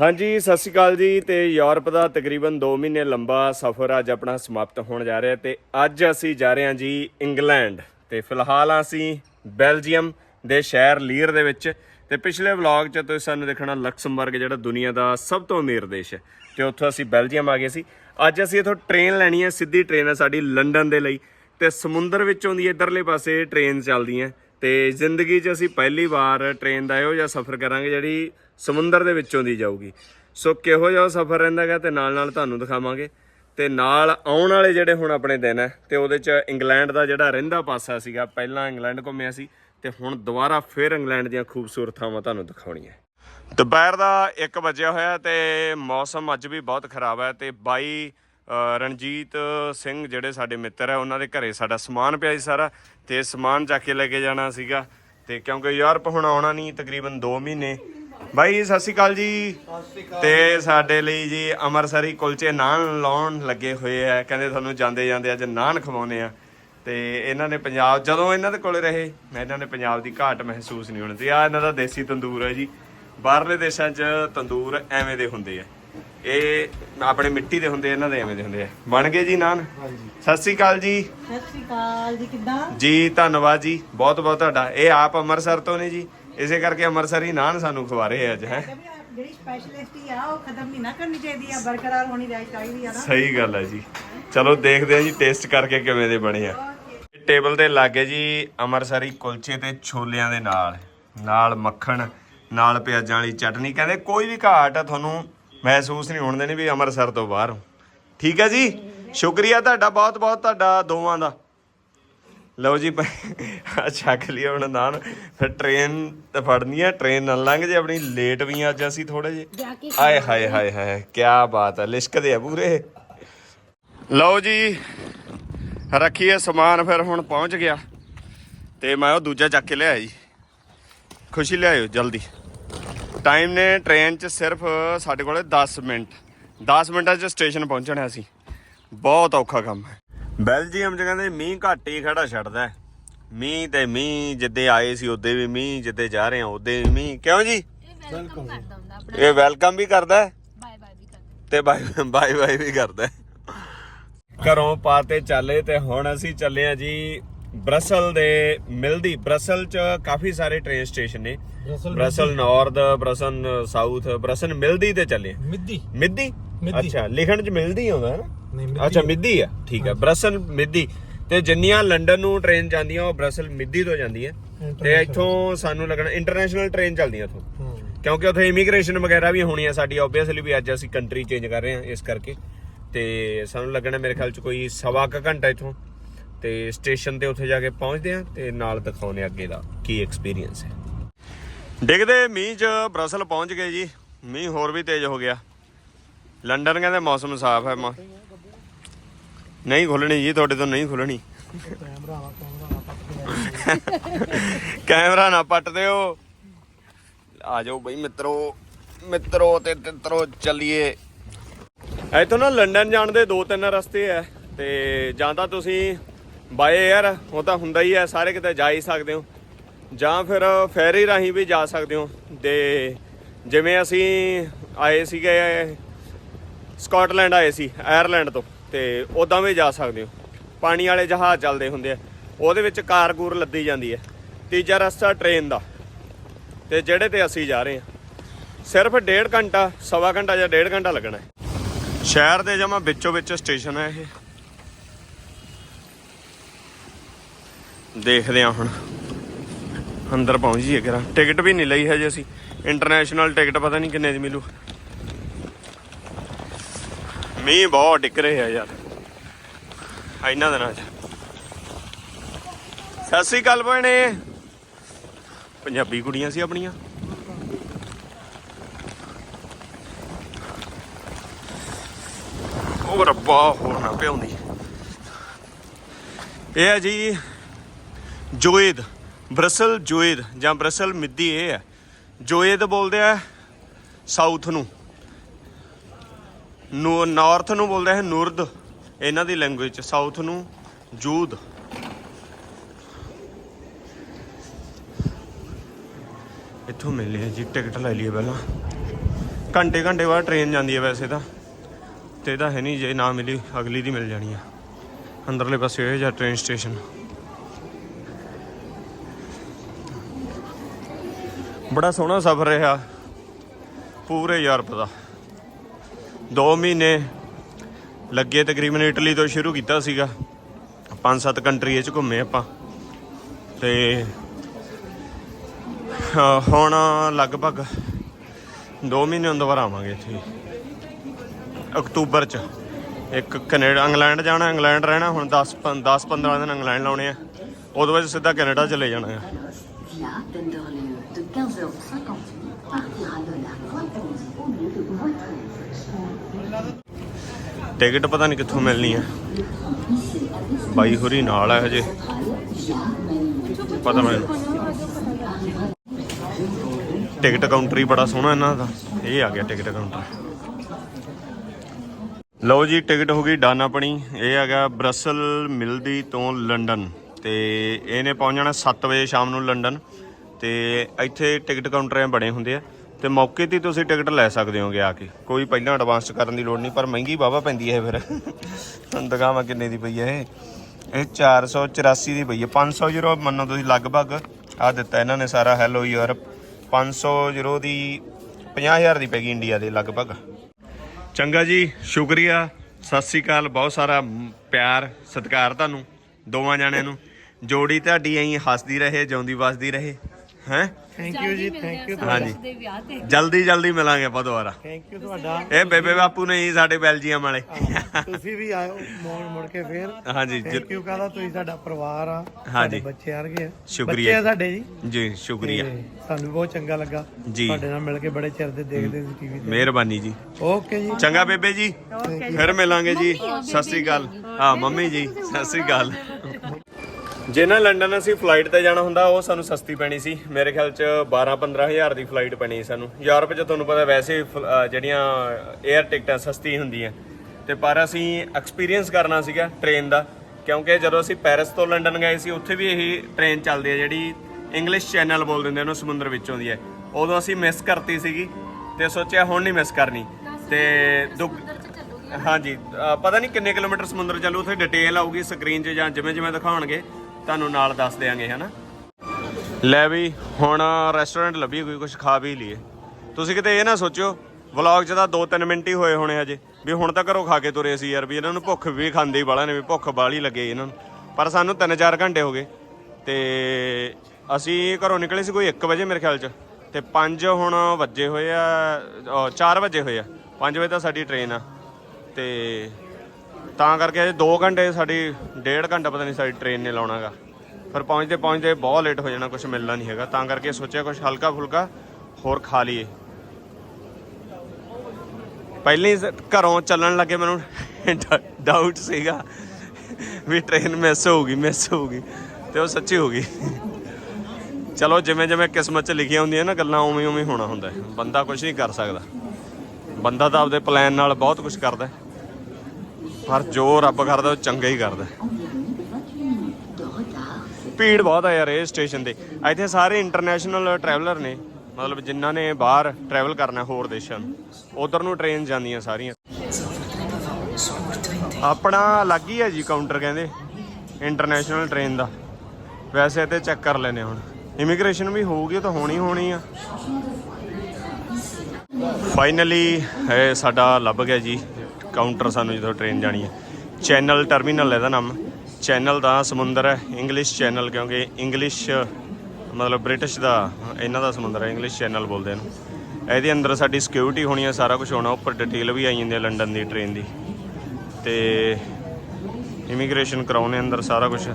ਹਾਂਜੀ, ਸਤਿ ਸ਼੍ਰੀ ਅਕਾਲ ਜੀ ਤੇ ਯੂਰਪ ਦਾ ਤਕਰੀਬਨ 2 ਮਹੀਨੇ ਲੰਬਾ ਸਫ਼ਰ ਅੱਜ ਆਪਣਾ ਸਮਾਪਤ ਹੋਣ ਜਾ ਰਿਹਾ ਤੇ ਅੱਜ ਅਸੀਂ ਜਾ ਰਹੇ ਹਾਂ ਜੀ ਇੰਗਲੈਂਡ ਤੇ ਫਿਲਹਾਲ ਅਸੀਂ ਬੈਲਜੀਅਮ ਦੇ ਸ਼ਹਿਰ ਲੀਰ ਦੇ ਵਿੱਚ ਤੇ ਪਿਛਲੇ ਵਲੌਗ 'ਚ ਤੁਸੀਂ ਸਾਨੂੰ ਦੇਖਣਾ ਲਕਸਮਬਰਗ ਜਿਹੜਾ ਦੁਨੀਆ ਦਾ ਸਭ ਤੋਂ ਅਮੀਰ ਦੇਸ਼ ਹੈ ਤੇ ਉੱਥੋਂ ਅਸੀਂ ਬੈਲਜੀਅਮ ਆ ਗਏ ਸੀ। ਅੱਜ ਅਸੀਂ ਇਥੋਂ ਟ੍ਰੇਨ ਲੈਣੀ ਹੈ, ਸਿੱਧੀ ਟ੍ਰੇਨ ਹੈ ਸਾਡੀ ਲੰਡਨ ਦੇ ਲਈ ਤੇ ਸਮੁੰਦਰ ਵਿੱਚੋਂ ਦੀ ਇਧਰਲੇ ਪਾਸੇ ਟ੍ਰੇਨ ਚੱਲਦੀਆਂ ਤੇ ਜ਼ਿੰਦਗੀ 'ਚ ਅਸੀਂ ਪਹਿਲੀ ਵਾਰ ਟ੍ਰੇਨ ਦਾ ਇਹੋ ਜਿਹਾ ਸਫ਼ਰ ਕਰਾਂਗੇ ਜਿਹੜੀ ਸਮੁੰਦਰ ਦੇ ਵਿੱਚੋਂ ਦੀ ਜਾਊਗੀ। ਸੋ ਕਿਹੋ ਜਿਹਾ ਸਫ਼ਰ ਰਹਿੰਦਾਗਾ ਤੇ ਨਾਲ ਨਾਲ ਤੁਹਾਨੂੰ ਦਿਖਾਵਾਂਗੇ। ਤੇ ਨਾਲ ਆਉਣ ਵਾਲੇ ਜਿਹੜੇ ਹੁਣ ਆਪਣੇ ਦਿਨ ਹੈ ਤੇ ਉਹਦੇ 'ਚ ਇੰਗਲੈਂਡ ਦਾ ਜਿਹੜਾ ਰਹਿੰਦਾ ਪਾਸਾ ਸੀਗਾ ਪਹਿਲਾਂ ਇੰਗਲੈਂਡ ਘੁੰਮਿਆ ਸੀ ਤੇ ਹੁਣ ਦੁਬਾਰਾ ਫਿਰ ਇੰਗਲੈਂਡ ਦੀਆਂ ਖੂਬਸੂਰਤ ਥਾਵਾਂ ਤੁਹਾਨੂੰ ਦਿਖਾਉਣੀਆਂ। ਦੁਪਹਿਰ ਦਾ 1 ਵਜੇ ਹੋਇਆ ਤੇ ਮੌਸਮ ਅੱਜ ਵੀ ਬਹੁਤ ਖਰਾਬ ਹੈ ਤੇ ਬਾਈ ਅ, ਰਣਜੀਤ ਸਿੰਘ ਜਿਹੜੇ ਸਾਡੇ ਮਿੱਤਰ ਹੈ ਉਹਨਾਂ ਦੇ ਘਰੇ ਸਾਡਾ ਸਮਾਨ ਪਿਆ ਸੀ ਸਾਰਾ ਤੇ ਸਮਾਨ ਚੱਕ ਕੇ ਲੈ ਕੇ ਜਾਣਾ ਸੀਗਾ ਤੇ ਕਿਉਂਕਿ ਯੂਰਪ ਹੁਣ ਆਉਣਾ ਨਹੀਂ ਤਕਰੀਬਨ 2 ਮਹੀਨੇ ਬਾਈ ਸਤਿ ਸ਼੍ਰੀ ਅਕਾਲ ਜੀ। ਤੇ ਸਾਡੇ ਲਈ ਜੀ ਅੰਮ੍ਰਿਤਸਰੀ ਕੁਲਚੇ ਨਾਨ ਲਾਉਣ ਲੱਗੇ ਹੋਏ ਆ। ਕਹਿੰਦੇ ਤੁਹਾਨੂੰ ਜਾਂਦੇ ਜਾਂਦੇ ਅੱਜ ਨਾਨ ਖਵਾਉਨੇ ਆ। ਤੇ ਇਹਨਾਂ ਨੇ ਪੰਜਾਬ ਜਦੋਂ ਇਹਨਾਂ ਦੇ ਕੋਲੇ ਰਹੇ ਮੈਂ ਇਹਨਾਂ ਨੇ ਪੰਜਾਬ ਦੀ ਘਾਟ ਮਹਿਸੂਸ ਨਹੀਂ ਹੋਣੀ। ਤੇ ਆ ਇਹਨਾਂ ਦਾ ਦੇਸੀ ਤੰਦੂਰ ਹੈ ਜੀ। ਬਾਹਰਲੇ ਦੇਸ਼ਾਂ 'ਚ ਤੰਦੂਰ ਐਵੇਂ ਦੇ ਹੁੰਦੇ ਆ। ਇਹ ਆਪਣੇ ਮਿੱਟੀ ਦੇ ਹੁੰਦੇ ਇਹਨਾਂ ਦੇ ਐਵੇਂ ਦੇ ਹੁੰਦੇ ਆ। ਬਣ ਗਏ ਜੀ ਨਾਨ? ਹਾਂਜੀ। ਸਤਿ ਸ਼੍ਰੀ ਅਕਾਲ ਜੀ। ਸਤਿ ਸ਼੍ਰੀ ਅਕਾਲ ਜੀ ਕਿੱਦਾਂ? ਜੀ ਧੰਨਵਾਦ ਜੀ। ਬਹੁਤ ਬਹੁਤ ਤੁਹਾਡਾ। ਇਹ ਆਪ ਅੰਮ੍ਰਿਤਸਰ ਤੋਂ ਨੇ ਜੀ। ਇਸੇ ਕਰਕੇ ਅੰਮ੍ਰਿਤਸਰੀ ਨਾਨ ਸਾਨੂੰ ਖਵਾ ਰਹੇ ਆ ਅੱਜ ਹੈ। ਕਹਿੰਦੇ ਆ ਜਿਹੜੀ ਸਪੈਸ਼ਲਿਸਟ ਆ ਉਹ ਖਤਮ ਨਹੀਂ ਨਾ ਕਰਨੀ ਚਾਹੀਦੀ ਆ ਬਰਕਰਾਰ ਹੋਣੀ ਚਾਹੀਦੀ ਆ ਨਾ। ਸਹੀ ਗੱਲ ਹੈ ਜੀ। ਚਲੋ ਦੇਖਦੇ ਆ ਜੀ ਟੇਸਟ ਕਰਕੇ ਕਿਵੇਂ ਦੇ ਬਣੇ ਆ। ਟੇਬਲ ਤੇ ਲੱਗੇ ਜੀ ਅੰਮ੍ਰਿਤਸਰੀ ਕੁਲਚੇ ਤੇ ਛੋਲਿਆਂ ਦੇ ਨਾਲ। ਨਾਲ ਮੱਖਣ ਨਾਲ ਪਿਆਜ਼ਾਂ ਵਾਲੀ ਚਟਨੀ। ਕਹਿੰਦੇ ਕੋਈ ਵੀ ਘਾਟ ਆ ਤੁਹਾਨੂੰ ਮਹਿਸੂਸ ਨਹੀਂ ਹੋਣ ਦੇਣੀ ਵੀ ਅੰਮ੍ਰਿਤਸਰ ਤੋਂ ਬਾਹਰ। ਹੋ ਠੀਕ ਹੈ ਜੀ? ਸ਼ੁਕਰੀਆ ਤੁਹਾਡਾ ਬਹੁਤ ਬਹੁਤ ਤੁਹਾਡਾ ਦੋਵਾਂ ਦਾ। ਲਓ ਜੀ ਛਕ ਲਿਆ ਹੁਣ ਨਾਨ। ਫਿਰ ਟ੍ਰੇਨ ਤੇ ਫੜਨੀ ਹੈ ਟ੍ਰੇਨ ਨਾਲ ਲੰਘ ਜੇ ਆਪਣੀ ਲੇਟ ਵੀ ਆ ਅੱਜ ਅਸੀਂ ਥੋੜੇ ਜੇ ਆਏ ਹਾਏ ਹਾਏ ਹਾਏ ਕੀ ਬਾਤ ਹੈ ਲਿਸ਼ਕਦੇ ਆ ਪੂਰੇ। ਲਓ ਜੀ ਰੱਖੀਏ ਸਮਾਨ ਫਿਰ ਹੁਣ ਪਹੁੰਚ ਗਿਆ। ਤੇ ਮੈਂ ਉਹ ਦੂਜਾ ਚੱਕ ਕੇ ਲਿਆਇਆ ਜੀ। ਖੁਸ਼ੀ ਲਿਆਇਓ ਜਲਦੀ। ਟਾਈਮ ਨੇ ਟ੍ਰੇਨ 'ਚ ਸਿਰਫ ਸਾਡੇ ਕੋਲੇ 10 ਮਿੰਟ। 10 ਮਿੰਟਾਂ 'ਚ ਸਟੇਸ਼ਨ ਪਹੁੰਚਣਾ ਸੀ ਬਹੁਤ ਔਖਾ ਕੰਮ ਹੈ। ਬੈਲਜੀਅਮ 'ਚ ਕਹਿੰਦੇ ਮੀਂਹ ਘੱਟ ਹੀ ਖੜਾ ਛੱਡਦਾ ਹੈ। ਮੀਂਹ ਤੇ ਮੀਂਹ ਜਿੱਦੇ ਆਏ ਸੀ ਉਹਦੇ ਵੀ ਮੀਂਹ ਜਿੱਦੇ ਜਾ ਰਹੇ ਆ ਉਹਦੇ ਵੀ ਮੀਂਹ। ਕਿਉਂ ਜੀ? ਵੈਲਕਮ ਕਰਦਾ ਹੁੰਦਾ ਆਪਣਾ। ਇਹ ਵੈਲਕਮ ਵੀ ਕਰਦਾ ਹੈ? ਬਾਏ ਬਾਏ ਵੀ ਕਰਦਾ। ਤੇ ਬਾਈ ਵੀ ਕਰਦਾ। ਘਰੋਂ ਪਾਤੇ ਚੱਲੇ ਤੇ ਹੁਣ ਅਸੀਂ ਚੱਲੇ ਆ ਜੀ ਬਰਸਲ ਦੇ ਮਿਲਦੀ ਬਰਸਲ ਚ ਕਾਫੀ ਸਾਰੇ ਟ੍ਰੇਨ ਸਟੇਸ਼ਨ ਨੇ। ਬਰਸਲ ਨਾਰਥ ਬਰਸਲ ਸਾਊਥ ਬਰਸਲ ਮਿਲਦੀ ਤੇ ਚੱਲੇ ਮਿੱਦੀ ਮਿੱਦੀ। ਅੱਛਾ ਲਿਖਣ ਚ ਮਿਲਦੀ ਆਉਂਦਾ ਹੈ ਨਾ? ਨਹੀਂ ਅੱਛਾ ਮਿੱਦੀ ਆ ਠੀਕ ਆ ਬਰਸਲ ਮਿੱਦੀ ਤੇ ਜਿੰਨੀਆਂ ਲੰਡਨ ਨੂੰ ਟ੍ਰੇਨ ਜਾਂਦੀਆਂ ਉਹ ਬਰਸਲ ਮਿੱਦੀ ਤੋਂ ਜਾਂਦੀਆਂ ਤੇ ਇੱਥੋਂ ਸਾਨੂੰ ਲੱਗਣਾ ਇੰਟਰਨੈਸ਼ਨਲ ਟ੍ਰੇਨ ਚੱਲਦੀਆਂ ਇੱਥੋਂ ਹਾਂ। ਕਿਉਂਕਿ ਉੱਥੇ ਇਮੀਗ੍ਰੇਸ਼ਨ ਵਗੈਰਾ ਵੀ ਹੋਣੀ ਆ ਸਾਡੀ ਆਬਵੀਅਸਲੀ ਵੀ ਅੱਜ ਅਸੀਂ ਕੰਟਰੀ ਚੇਂਜ ਕਰ ਰਹੇ ਹਾਂ ਇਸ ਕਰਕੇ। ਤੇ ਸਾਨੂੰ ਲੱਗਣਾ ਮੇਰੇ ਖਿਆਲ ਚ ਕੋਈ ਸਵਾ ਕੁ ਘੰਟਾ ਇਥੋਂ। ਤੇ ਸਟੇਸ਼ਨ ਤੇ ਉੱਥੇ ਜਾ ਕੇ ਪਹੁੰਚਦੇ ਆ ਤੇ ਨਾਲ ਦਿਖਾਉਨੇ ਅੱਗੇ ਦਾ ਕੀ ਐਕਸਪੀਰੀਅੰਸ ਹੈ। ਡਿੱਗਦੇ ਮੀਂਹ ਚ ਬਰਸਲ ਪਹੁੰਚ ਗਏ ਜੀ। ਮੀਂਹ ਹੋਰ ਵੀ ਤੇਜ਼ ਹੋ ਗਿਆ। ਲੰਡਨ ਕਹਿੰਦੇ ਮੌਸਮ ਸਾਫ਼ ਹੈ ਮਾ ਨਹੀਂ ਖੁੱਲਣੀ ਜੀ, ਤੁਹਾਡੇ ਤੋਂ ਨਹੀਂ ਖੁੱਲਣੀ। ਕੈਮਰਾ ਨਾ ਪੱਟ ਦਿਓ। ਆ ਜਾਓ ਬਈ ਮਿੱਤਰੋ ਮਿੱਤਰੋ ਤੇ ਤਿੱਤਰੋ ਚੱਲੀਏ। ਇੱਥੋਂ ਨਾ ਲੰਡਨ ਜਾਣ ਦੇ ਦੋ ਤਿੰਨ ਰਸਤੇ ਐ, ਤੇ ਜਾਂ ਤਾਂ ਤੁਸੀਂ ਬਾਏ 에ਅਰ ਉਹ ਤਾਂ ਹੁੰਦਾ ਹੀ ਐ, ਸਾਰੇ ਕਿਤੇ ਜਾ ਹੀ ਸਕਦੇ ਹੋ। ਜਾਂ ਫਿਰ ਫੈਰੀ ਰਾਹੀਂ ਵੀ ਜਾ ਸਕਦੇ ਹੋ, ਤੇ ਜਿਵੇਂ ਅਸੀਂ ਆਏ ਸੀਗੇ ਸਕਾਟਲੈਂਡ ਆਏ ਸੀ ਆਇਰਲੈਂਡ ਤੋਂ। ਤੇ ਉਦਾਂ ਵੀ ਜਾ ਸਕਦੇ ਹੋ। ਪਾਣੀ ਵਾਲੇ ਜਹਾਜ਼ ਚੱਲਦੇ ਹੁੰਦੇ ਆ। ਉਹਦੇ ਵਿੱਚ ਕਾਰਗੂਰ ਲੱਦੀ ਜਾਂਦੀ ਹੈ। ਤੀਜਾ ਰਸਤਾ ਟ੍ਰੇਨ ਦਾ। ਤੇ ਜਿਹੜੇ ਤੇ ਅਸੀਂ ਜਾ ਰਹੇ ਹਾਂ। ਸਿਰਫ ਡੇਢ ਘੰਟਾ, ਸਵਾ ਘੰਟਾ ਜਾਂ ਡੇਢ ਘੰਟਾ ਲੱਗਣਾ ਹੈ। ਸ਼ਹਿਰ ਦੇ ਜਮਾ ਵਿੱਚੋਂ ਵਿੱਚ ਸਟੇਸ਼ਨ ਹੈ ਇਹ। ਦੇਖਦੇ ਹਾਂ ਹੁਣ। ਅੰਦਰ ਪਹੁੰਚ ਜੀਏ ਕਰਾਂ ਟਿਕਟ ਵੀ ਨਹੀਂ ਲਈ ਹਜੇ ਅਸੀਂ। ਇੰਟਰਨੈਸ਼ਨਲ ਟਿਕਟ ਪਤਾ ਨਹੀਂ ਕਿੰਨੇ ਦੀ ਮਿਲੂ। ਮੀਂਹ ਬਹੁਤ ਡਿੱਗ ਰਿਹਾ ਯਾਰ। ਇਹਨਾਂ ਦਿਨਾਂ 'ਚ। ਸਤਿ ਸ੍ਰੀ ਅਕਾਲ ਭੈਣੇ। ਪੰਜਾਬੀ ਕੁੜੀਆਂ ਸੀ ਆਪਣੀਆਂ। ਉਹ ਰੱਬਾ ਹੋਣਾ ਪਿਆਉਂਦੀ ਇਹ ਹੈ ਜੀ, ਜੋਇਦ, ਬਰਸਲ ਜੋਇਦ ਜਾਂ ਬਰਸਲ ਮਿੱਦੀ ਇਹ ਹੈ ਜੋਇਦ ਬੋਲਦੇ ਆ ਸਾਊਥ ਨੂੰ। ਨੋ ਨਾਰਥ ਨੂੰ ਬੋਲਦੇ ਹੈ ਨੂਰਦ। ਇਹਨਾਂ ਦੀ ਲੈਂਗੁਏਜ ਚ ਸਾਊਥ ਨੂੰ ਜੂਦ। ਇੱਥੋਂ ਮਿਲ ਲਿਆ ਜੀ, ਟਿਕਟ ਲੈ ਲਈਏ ਪਹਿਲਾਂ। ਘੰਟੇ ਘੰਟੇ ਬਾਅਦ ਟ੍ਰੇਨ ਜਾਂਦੀ ਹੈ ਵੈਸੇ ਤਾਂ। ਤੇ ਇਹਦਾ ਹੈ ਨਹੀਂ, ਜੇ ਨਾ ਮਿਲੀ, ਅਗਲੀ ਦੀ ਮਿਲ ਜਾਣੀ ਆ। ਅੰਦਰਲੇ ਪਾਸੇ ਇਹ ਜਾਂ ਟ੍ਰੇਨ ਸਟੇਸ਼ਨ ਬੜਾ ਸੋਹਣਾ ਸਫ਼ਰ ਰਿਹਾ। ਪੂਰੇ ਯੂਰਪ ਦਾ। 2 ਮਹੀਨੇ ਲੱਗੇ ਤਕਰੀਬਨ ਇਟਲੀ ਤੋਂ ਸ਼ੁਰੂ ਕੀਤਾ ਸੀਗਾ। ਪੰਜ ਸੱਤ ਕੰਟਰੀ ਇਹ ਚ ਘੁੰਮੇ ਆਪਾਂ। ਤੇ ਹੁਣ ਲਗਭਗ 2 ਮਹੀਨੇ ਤੋਂ ਦੁਬਾਰਾ ਆਵਾਂਗੇ ਇੱਥੇ। ਅਕਤੂਬਰ ਚ ਇੱਕ ਕੈਨੇਡਾ, ਇੰਗਲੈਂਡ ਜਾਣਾ, ਇੰਗਲੈਂਡ ਰਹਿਣਾ, ਹੁਣ 10 10 15 ਦਿਨ ਇੰਗਲੈਂਡ ਲਾਉਣੇ ਆ। ਉਹਦੇ ਵਿੱਚ ਸਿੱਧਾ ਕੈਨੇਡਾ ਚਲੇ ਜਾਣਾ ਆ। ਟਿਕਟ ਪਤਾ ਨਹੀਂ ਕਿੱਥੋਂ ਮਿਲਣੀ ਆ। ਬਾਈ ਹੋਰੀ ਨਾਲ ਆ ਹਜੇ ਪਤਾ ਮੈਨੂੰ। ਟਿਕਟ ਕਾਊਂਟਰ ਹੀ ਬੜਾ ਸੋਹਣਾ ਇਹਨਾਂ ਦਾ। ਇਹ ਆ ਗਿਆ ਟਿਕਟ ਕਾਊਂਟਰ। ਲਓ ਜੀ, ਟਿਕਟ ਹੋ ਗਈ ਡਨ ਆਪਣੀ। ਇਹ ਗਿਆ ਬਰਸਲ ਮਿਲਦੀ ਤੋਂ ਲੰਡਨ। ਤੇ ਇਹਨੇ ਪਹੁੰਚ ਜਾਣਾ 7 ਵਜੇ ਸ਼ਾਮ ਨੂੰ ਲੰਡਨ। ਤੇ ਇੱਥੇ ਟਿਕਟ ਕਾਊਂਟਰ ਬਣੇ ਹੁੰਦੇ ਆ। ਤੇ ਮੌਕੇ ਤੇ ਤੁਸੀਂ ਟਿਕਟ ਲੈ ਸਕਦੇ ਹੋਗੇ ਆ ਕੇ। ਕੋਈ ਪਹਿਲਾਂ ਐਡਵਾਂਸ ਕਰਨ ਦੀ ਲੋੜ ਨਹੀਂ, ਪਰ ਮਹਿੰਗੀ ਵਾਹਵਾ ਪੈਂਦੀ ਹੈ ਫਿਰ। ਤੁਹਾਨੂੰ ਦਿਖਾਵਾਂ ਕਿੰਨੇ ਦੀ ਪਈ ਹੈ ਇਹ। ਇਹ 484 ਦੀ ਪਈ ਹੈ। 500 ਯੂਰੋ ਮੰਨੋ ਤੁਸੀਂ ਲਗਭਗ। ਆ ਦਿੱਤਾ ਇਹਨਾਂ ਨੇ ਸਾਰਾ ਹੈਲੋ ਯੂਰਪ 500 ਯੂਰੋ ਦੀ 50000 ਦੀ ਪੈ ਗਈ ਇੰਡੀਆ ਦੇ ਲਗਭਗ। ਚੰਗਾ ਜੀ, ਸ਼ੁਕਰੀਆ। ਸਤਿ ਸ੍ਰੀ ਅਕਾਲ। ਬਹੁਤ ਸਾਰਾ ਪਿਆਰ, ਸਤਿਕਾਰ ਤੁਹਾਨੂੰ, ਦੋਵਾਂ ਜਾਣਿਆਂ ਨੂੰ। ਜੋੜੀ ਤੁਹਾਡੀ ਐਂ ਹੱਸਦੀ ਰਹੇ, ਜਿਉਂਦੀ ਵਸਦੀ ਰਹੇ। ਹੈ? ਥੈਂਕ ਯੂ ਜੀ ਥੈਂਕ ਯੂ ਹਾਂਜੀ ਦੇ ਵਿਆਹ ਤੇ। ਜਲਦੀ ਜਲਦੀ ਮਿਲਾਂਗੇ ਆਪਾਂ ਦੁਬਾਰਾ। ਥੈਂਕ ਯੂ ਤੁਹਾਡਾ। ਇਹ ਬੇਬੇ ਬਾਪੂ ਨੇ ਜੀ ਸਾਡੇ ਬੈਲਜੀਅਮ ਵਾਲੇ। ਤੁਸੀਂ ਵੀ ਆਇਓ ਮੋੜ ਮੁੜ ਕੇ ਫੇਰ। ਹਾਂਜੀ ਜ- ਥੈਂਕ ਯੂ ਕਹਦਾ ਤੁਸੀਂ ਸਾਡਾ ਪਰਿਵਾਰ ਆ। ਸਾਡੇ ਬੱਚੇ ਵਰਗੇ ਆ। ਸ਼ੁਕਰੀਆ। ਬੱਚੇ ਆ ਸਾਡੇ ਜੀ। ਜੀ ਸ਼ੁਕਰੀਆ। ਸਾਨੂੰ ਬਹੁਤ ਚੰਗਾ ਲੱਗਾ। ਜੀ। ਤੁਹਾਡੇ ਨਾਲ ਮਿਲ ਕੇ ਬੜੇ ਚਿਰ ਦੇ ਦੇਖਦੇ ਸੀ ਟੀਵੀ ਤੇ। ਮਿਹਰਬਾਨੀ ਜੀ। ਓਕੇ ਜੀ। ਚੰਗਾ ਬੇਬੇ ਜੀ। ਫਿਰ ਮਿਲਾਂਗੇ ਜੀ। ਸਤਿ ਸ੍ਰੀ ਅਕਾਲ। ਹਾਂ ਮੰਮੀ ਜੀ ਸਤਿ ਸ੍ਰੀ ਅਕਾਲ। ਜੇ ਨਾ ਲੰਡਨ ਅਸੀਂ ਫਲਾਈਟ ਤੇ ਜਾਣਾ ਹੁੰਦਾ ਉਹ ਸਾਨੂੰ ਸਸਤੀ ਪੈਣੀ ਸੀ। ਮੇਰੇ ਖਿਆਲ ਚ 12 ਹਜ਼ਾਰ ਦੀ ਫਲਾਈਟ ਪੈਣੀ ਸਾਨੂੰ। ਯੂਰਪ ਚ ਤੁਹਾਨੂੰ ਪਤਾ ਵੈਸੇ ਜਿਹੜੀਆਂ 에ਅਰ ਟਿਕਟਾਂ ਸਸਤੀ ਹੁੰਦੀਆਂ। ਤੇ ਪਰ ਅਸੀਂ ਐਕਸਪੀਰੀਅੰਸ ਕਰਨਾ ਸੀਗਾ ਟ੍ਰੇਨ ਦਾ। ਕਿਉਂਕਿ ਜਦੋਂ ਅਸੀਂ ਪੈਰਿਸ ਤੋਂ ਲੰਡਨ ਗਏ ਸੀ ਉੱਥੇ ਵੀ ਇਹੀ ਟ੍ਰੇਨ ਚੱਲਦੀ ਹੈ ਜਿਹੜੀ ਇੰਗਲਿਸ਼ ਚੈਨਲ ਬੋਲ ਦਿੰਦੇ ਉਹਨੂੰ ਸਮੁੰਦਰ ਵਿੱਚੋਂ ਦੀ ਹੈ ਉਦੋਂ ਅਸੀਂ ਮਿਸ ਕਰਤੀ ਸੀਗੀ ਤੇ ਸੋਚਿਆ ਹੁਣ ਨਹੀਂ ਮਿਸ ਕਰਨੀ। ਤੇ ਹਾਂਜੀ ਪਤਾ ਨਹੀਂ ਕਿੰਨੇ ਕਿਲੋਮੀਟਰ ਸਮੁੰਦਰ ਚੱਲੂ ਉੱਥੇ ਡਿਟੇਲ ਆਊਗੀ ਸਕਰੀਨ 'ਚ ਜਾਂ ਜਿਵੇਂ ਜਿਵੇਂ ਦਿਖਾਉਣਗੇ। ਤੁਹਾਨੂੰ ਨਾਲ ਦੱਸ ਦੇਾਂਗੇ ਹਨਾ? ਲੈ ਵੀ, ਹੁਣ ਰੈਸਟੋਰੈਂਟ ਲੱਭੀ ਕੋਈ ਕੁਝ ਖਾ ਵੀ ਲਈਏ। ਤੁਸੀਂ ਕਿਤੇ ਇਹ ਨਾ ਸੋਚਿਓ ਵਲੌਗ 'ਚ ਤਾਂ 2-3 ਮਿੰਟ ਹੀ ਹੋਏ ਹੋਣੇ ਹਜੇ। ਵੀ ਹੁਣ ਤਾਂ ਘਰੋਂ ਖਾ ਕੇ ਤੁਰੇ ਸੀ ਯਾਰ, ਵੀ ਇਹਨਾਂ ਨੂੰ ਭੁੱਖ ਵੀ ਖਾਂਦੀ ਹੀ ਬਾਲਾ ਨੇ, ਵੀ ਭੁੱਖ ਬਾਲੀ ਲੱਗੇ ਇਹਨਾਂ ਨੂੰ। ਪਰ ਸਾਨੂੰ 3-4 ਘੰਟੇ ਹੋ ਗਏ, ਤੇ ਅਸੀਂ ਘਰੋਂ ਨਿਕਲੇ ਸੀ ਕੋਈ 1 ਵਜੇ ਮੇਰੇ ਖਿਆਲ 'ਚ। ਤੇ 5 ਹੁਣ ਵੱਜੇ ਹੋਏ ਆ 4 ਵਜੇ ਹੋਏ ਆ। 5 ਵਜੇ ਤਾਂ ਸਾਡੀ ਟ੍ਰੇਨ ਆ। ਤੇ ਤਾਂ ਕਰਕੇ 2 ਘੰਟੇ ਸਾਡੀ, ਡੇਢ ਘੰਟਾ ਪਤਾ ਨਹੀਂ ਸਾਡੀ ਟ੍ਰੇਨ ਨੇ ਲਾਉਣਾਗਾ ਫਿਰ ਪਹੁੰਚਦੇ ਪਹੁੰਚਦੇ ਬਹੁਤ ਲੇਟ ਹੋ ਜਾਣਾ ਕੁਝ ਮਿਲਣਾ ਨਹੀਂ ਹੈਗਾ। ਤਾਂ ਕਰਕੇ ਸੋਚਿਆ ਕੁਝ ਹਲਕਾ ਫੁਲਕਾ ਹੋਰ ਖਾ ਲਈਏ। ਪਹਿਲਾਂ ਹੀ ਘਰੋਂ ਚੱਲਣ ਲੱਗੇ ਮੈਨੂੰ ਡਾਊਟ ਸੀਗਾ ਵੀ ਟ੍ਰੇਨ ਮਿਸ ਹੋਊਗੀ ਮਿਸ ਹੋਊਗੀ। ਤੇ ਉਹ ਸੱਚੀ ਹੋ ਗਈ। ਚਲੋ ਜਿਵੇਂ ਜਿਵੇਂ ਕਿਸਮਤ 'ਚ ਲਿਖੀਆਂ ਹੁੰਦੀਆਂ ਨਾ ਗੱਲਾਂ, ਉਵੇਂ ਉਵੇਂ ਹੋਣਾ ਹੁੰਦਾ ਬੰਦਾ ਕੁਝ ਨਹੀਂ ਕਰ ਸਕਦਾ। ਬੰਦਾ ਤਾਂ ਆਪਦੇ ਪਲਾਨ ਨਾਲ ਬਹੁਤ ਕੁਝ ਕਰਦਾ ਪਰ ਜੋ ਰੱਬ ਕਰਦਾ ਉਹ ਚੰਗਾ ਹੀ ਕਰਦਾ। ਭੀੜ ਬਹੁਤ ਆ ਯਾਰ ਇਹ ਸਟੇਸ਼ਨ ਤੇ। ਇੱਥੇ ਸਾਰੇ ਇੰਟਰਨੈਸ਼ਨਲ ਟਰੈਵਲਰ ਨੇ। ਮਤਲਬ ਜਿਨ੍ਹਾਂ ਨੇ ਬਾਹਰ ਟਰੈਵਲ ਕਰਨਾ ਹੋਰ ਦੇਸ਼ਾਂ ਨੂੰ। ਉਧਰ ਨੂੰ ਟ੍ਰੇਨ ਜਾਂਦੀਆਂ ਸਾਰੀਆਂ। ਆਪਣਾ ਅਲੱਗ ਹੀ ਹੈ ਜੀ ਕਾਊਂਟਰ ਕਹਿੰਦੇ। ਇੰਟਰਨੈਸ਼ਨਲ ਟ੍ਰੇਨ ਦਾ। ਵੈਸੇ ਤੇ ਚੈੱਕ ਕਰ ਲੈਨੇ ਹੁਣ। ਇਮੀਗ੍ਰੇਸ਼ਨ ਵੀ ਹੋਊਗੀ ਤਾਂ ਹੋਣੀ ਹੋਣੀ ਆ। ਫਾਈਨਲੀ ਇਹ ਸਾਡਾ ਲੱਭ ਗਿਆ ਜੀ। ਕਾਊਂਟਰ ਸਾਨੂੰ ਜਦੋਂ ਟ੍ਰੇਨ ਜਾਣੀ ਹੈ। ਚੈਨਲ ਟਰਮੀਨਲ ਇਹਦਾ ਨਾਮ। ਚੈਨਲ ਦਾ ਸਮੁੰਦਰ ਹੈ, ਇੰਗਲਿਸ਼ ਚੈਨਲ ਕਿਉਂਕਿ ਇੰਗਲਿਸ਼, ਮਤਲਬ ਬ੍ਰਿਟਿਸ਼ ਦਾ, ਇਹਨਾਂ ਦਾ ਸਮੁੰਦਰ ਹੈ, ਇੰਗਲਿਸ਼ ਚੈਨਲ ਬੋਲਦੇ ਇਹਨੂੰ। ਇਹਦੇ ਅੰਦਰ ਸਾਡੀ ਸਿਕਿਉਰਿਟੀ ਹੋਣੀ ਹੈ, ਸਾਰਾ ਕੁਝ ਹੋਣਾ, ਉੱਪਰ ਡਿਟੇਲ ਵੀ ਆਈ ਜਾਂਦੀ ਹੈ ਲੰਡਨ ਦੀ ਟ੍ਰੇਨ ਦੀ। ਤੇ ਇਮੀਗ੍ਰੇਸ਼ਨ ਕਰਾਉਣੇ ਅੰਦਰ ਸਾਰਾ ਕੁਝ